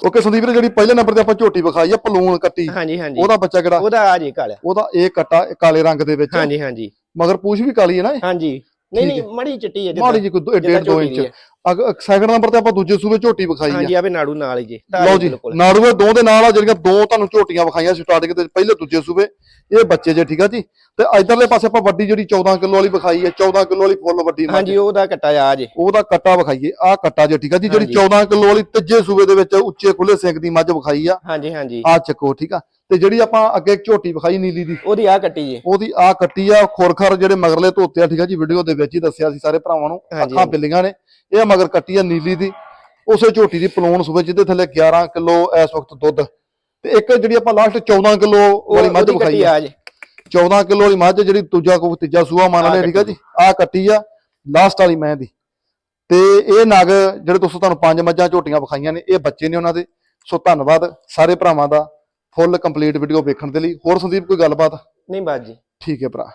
A: ਓਕੇ ਸੰਦੀਪ ਵੀਰੇ ਜਿਹੜੀ ਪਹਿਲੇ ਨੰਬਰ ਤੇ ਆਪਾਂ ਝੋਟੀ ਵਿਖਾਈ ਆ ਪਲੂਣ ਕੱਟੀ।
B: ਹਾਂਜੀ ਹਾਂਜੀ।
A: ਉਹਦਾ ਬੱਚਾ ਕਿਹੜਾ?
B: ਉਹਦਾ ਆ ਜੀ ਕਾਲਿਆ
A: ਉਹਦਾ ਇਹ ਕੱਟਾ ਕਾਲੇ ਰੰਗ ਦੇ ਵਿੱਚ।
B: ਹਾਂਜੀ ਹਾਂਜੀ।
A: ਮਗਰ ਪੂਛ ਵੀ ਕਾਲੀ ਹੈ ਨਾ?
B: ਹਾਂਜੀ। ਨਹੀਂ ਨਹੀਂ ਮੜੀ ਚਿੱਟੀ ਹੈ
A: ਮਾੜੀ ਜੀ ਕੋਈ 1.5 2 ਇੰਚ। ਸੈਕੰਡ ਨੰਬਰ ਤੇ ਆਪਾਂ ਦੂਜੇ ਸੂਬੇ ਝੋਟੀ ਵਿਖਾਈ ਆ।
B: ਹਾਂਜੀ ਆਵੇ ਨਾੜੂ ਨਾਲ ਹੀ ਜੀ।
A: ਲਓ ਜੀ ਨਾੜੂਏ ਦੋ ਦੇ ਨਾਲ ਆ ਜਿਹੜੀਆਂ ਦੋ ਤੁਹਾਨੂੰ ਝੋਟੀਆਂ ਵਿਖਾਈਆਂ ਸਟਾਰਟਿੰਗ ਤੇ ਪਹਿਲੇ ਦੂਜੇ ਸੂਬੇ ਇਹ ਬੱਚੇ ਜੇ ਠੀਕ ਆ ਜੀ? ਤੇ ਇਧਰਲੇ ਪਾਸੇ ਆਪਾਂ ਵੱਡੀ ਜਿਹੜੀ 14 ਕਿਲੋ ਵਾਲੀ ਵਿਖਾਈ ਹੈ 14 ਕਿਲੋ ਵਾਲੀ ਫੁੱਲ ਵੱਡੀ।
B: ਹਾਂਜੀ ਉਹਦਾ ਕੱਟਾ ਆ ਜੇ।
A: ਉਹਦਾ ਕੱਟਾ ਵਿਖਾਈਏ ਆਹ ਕੱਟਾ ਜੇ ਠੀਕ ਆ ਜੀ? ਜਿਹੜੀ
B: ਹਾਂਜੀ।
A: 14 ਕਿਲੋ ਵਾਲੀ ਤੀਜੇ ਸੂਬੇ ਦੇ ਵਿੱਚ ਉੱਚੇ ਖੁੱਲੇ ਸਿੰਗ ਦੀ ਮੱਝ ਵਿਖਾਈ ਆ।
B: ਹਾਂਜੀ ਹਾਂਜੀ।
A: ਆ ਚੱਕੋ ਠੀਕ ਆ? ਤੇ ਜਿਹੜੀ ਆਪਾਂ ਅੱਗੇ ਝੋਟੀ ਵਿਖਾਈ ਨੀਲੀ ਦੀ
B: ਉਹਦੀ ਆ ਕੱਟੀ ਜੀ।
A: ਉਹਦੀ ਆ ਕੱਟੀ ਆ ਖੋਰਖਰ ਜਿਹੜੇ ਮਗਰਲੇ ਧੋਤੇ ਆ ਠੀਕ ਆ ਜੀ ਵੀਡੀਓ ਦੇ ਵਿੱਚ ਹੀ ਦੱਸਿਆ ਸੀ ਸਾਰੇ ਭਰਾਵਾਂ ਨੂੰ ਅੱਖਾਂ। ਬਿੱਲੀਆਂ ਨੇ ਇਹ ਮਗਰ ਕੱਟੀ ਆ ਨੀਲੀ ਦੀ। ਉਸੇ ਝੋਟੀ ਦੀ ਪਲੂਣ ਸੂਬੇ ਜਿਹਦੇ ਥੱਲੇ 11 ਕਿਲੋ ਇਸ ਵਕਤ ਦੁੱਧ। ਤੇ ਇੱਕ ਜਿਹੜੀ ਆਪਾਂ ਲਾਸਟ 14 ਕਿਲੋ ਵਾਲੀ ਮੱਝ ਵਿਖਾਈ ਆ।
B: ਆ ਜੇ।
A: 14 ਕਿਲੋ ਵਾਲੀ ਮੱਝ ਜਿਹੜੀ ਦੂਜਾ ਕੋ ਤੀਜਾ ਸੂਆ ਮੰਨ ਲਿਆ ਠੀਕ ਆ ਜੀ। ਆ। ਕੱਟੀ ਆ ਲਾਸਟ ਵਾਲੀ ਮੈਂ ਦੀ। ਤੇ ਇਹ ਨਗ ਜਿਹੜੇ ਦੋਸਤੋ ਤੁਹਾਨੂੰ ਪੰਜ ਮੱਝਾਂ ਝੋਟੀਆਂ ਵਿਖਾਈਆਂ ਨੇ ਇਹ ਬੱਚੇ ਨੇ ਉਹਨਾਂ ਦੇ। ਸੋ ਧੰਨਵਾਦ ਸਾਰੇ ਭਰਾਵਾਂ ਦਾ। ਫੁੱਲ ਕੰਪਲੀਟ ਵੀਡੀਓ ਵੇਖਣ ਦੇ ਲਈ। ਹੋਰ ਸੰਦੀਪ ਕੋਈ ਗੱਲਬਾਤ?
B: ਨਹੀਂ ਬਾਤ ਜੀ
A: ਠੀਕ ਹੈ ਭਰਾ।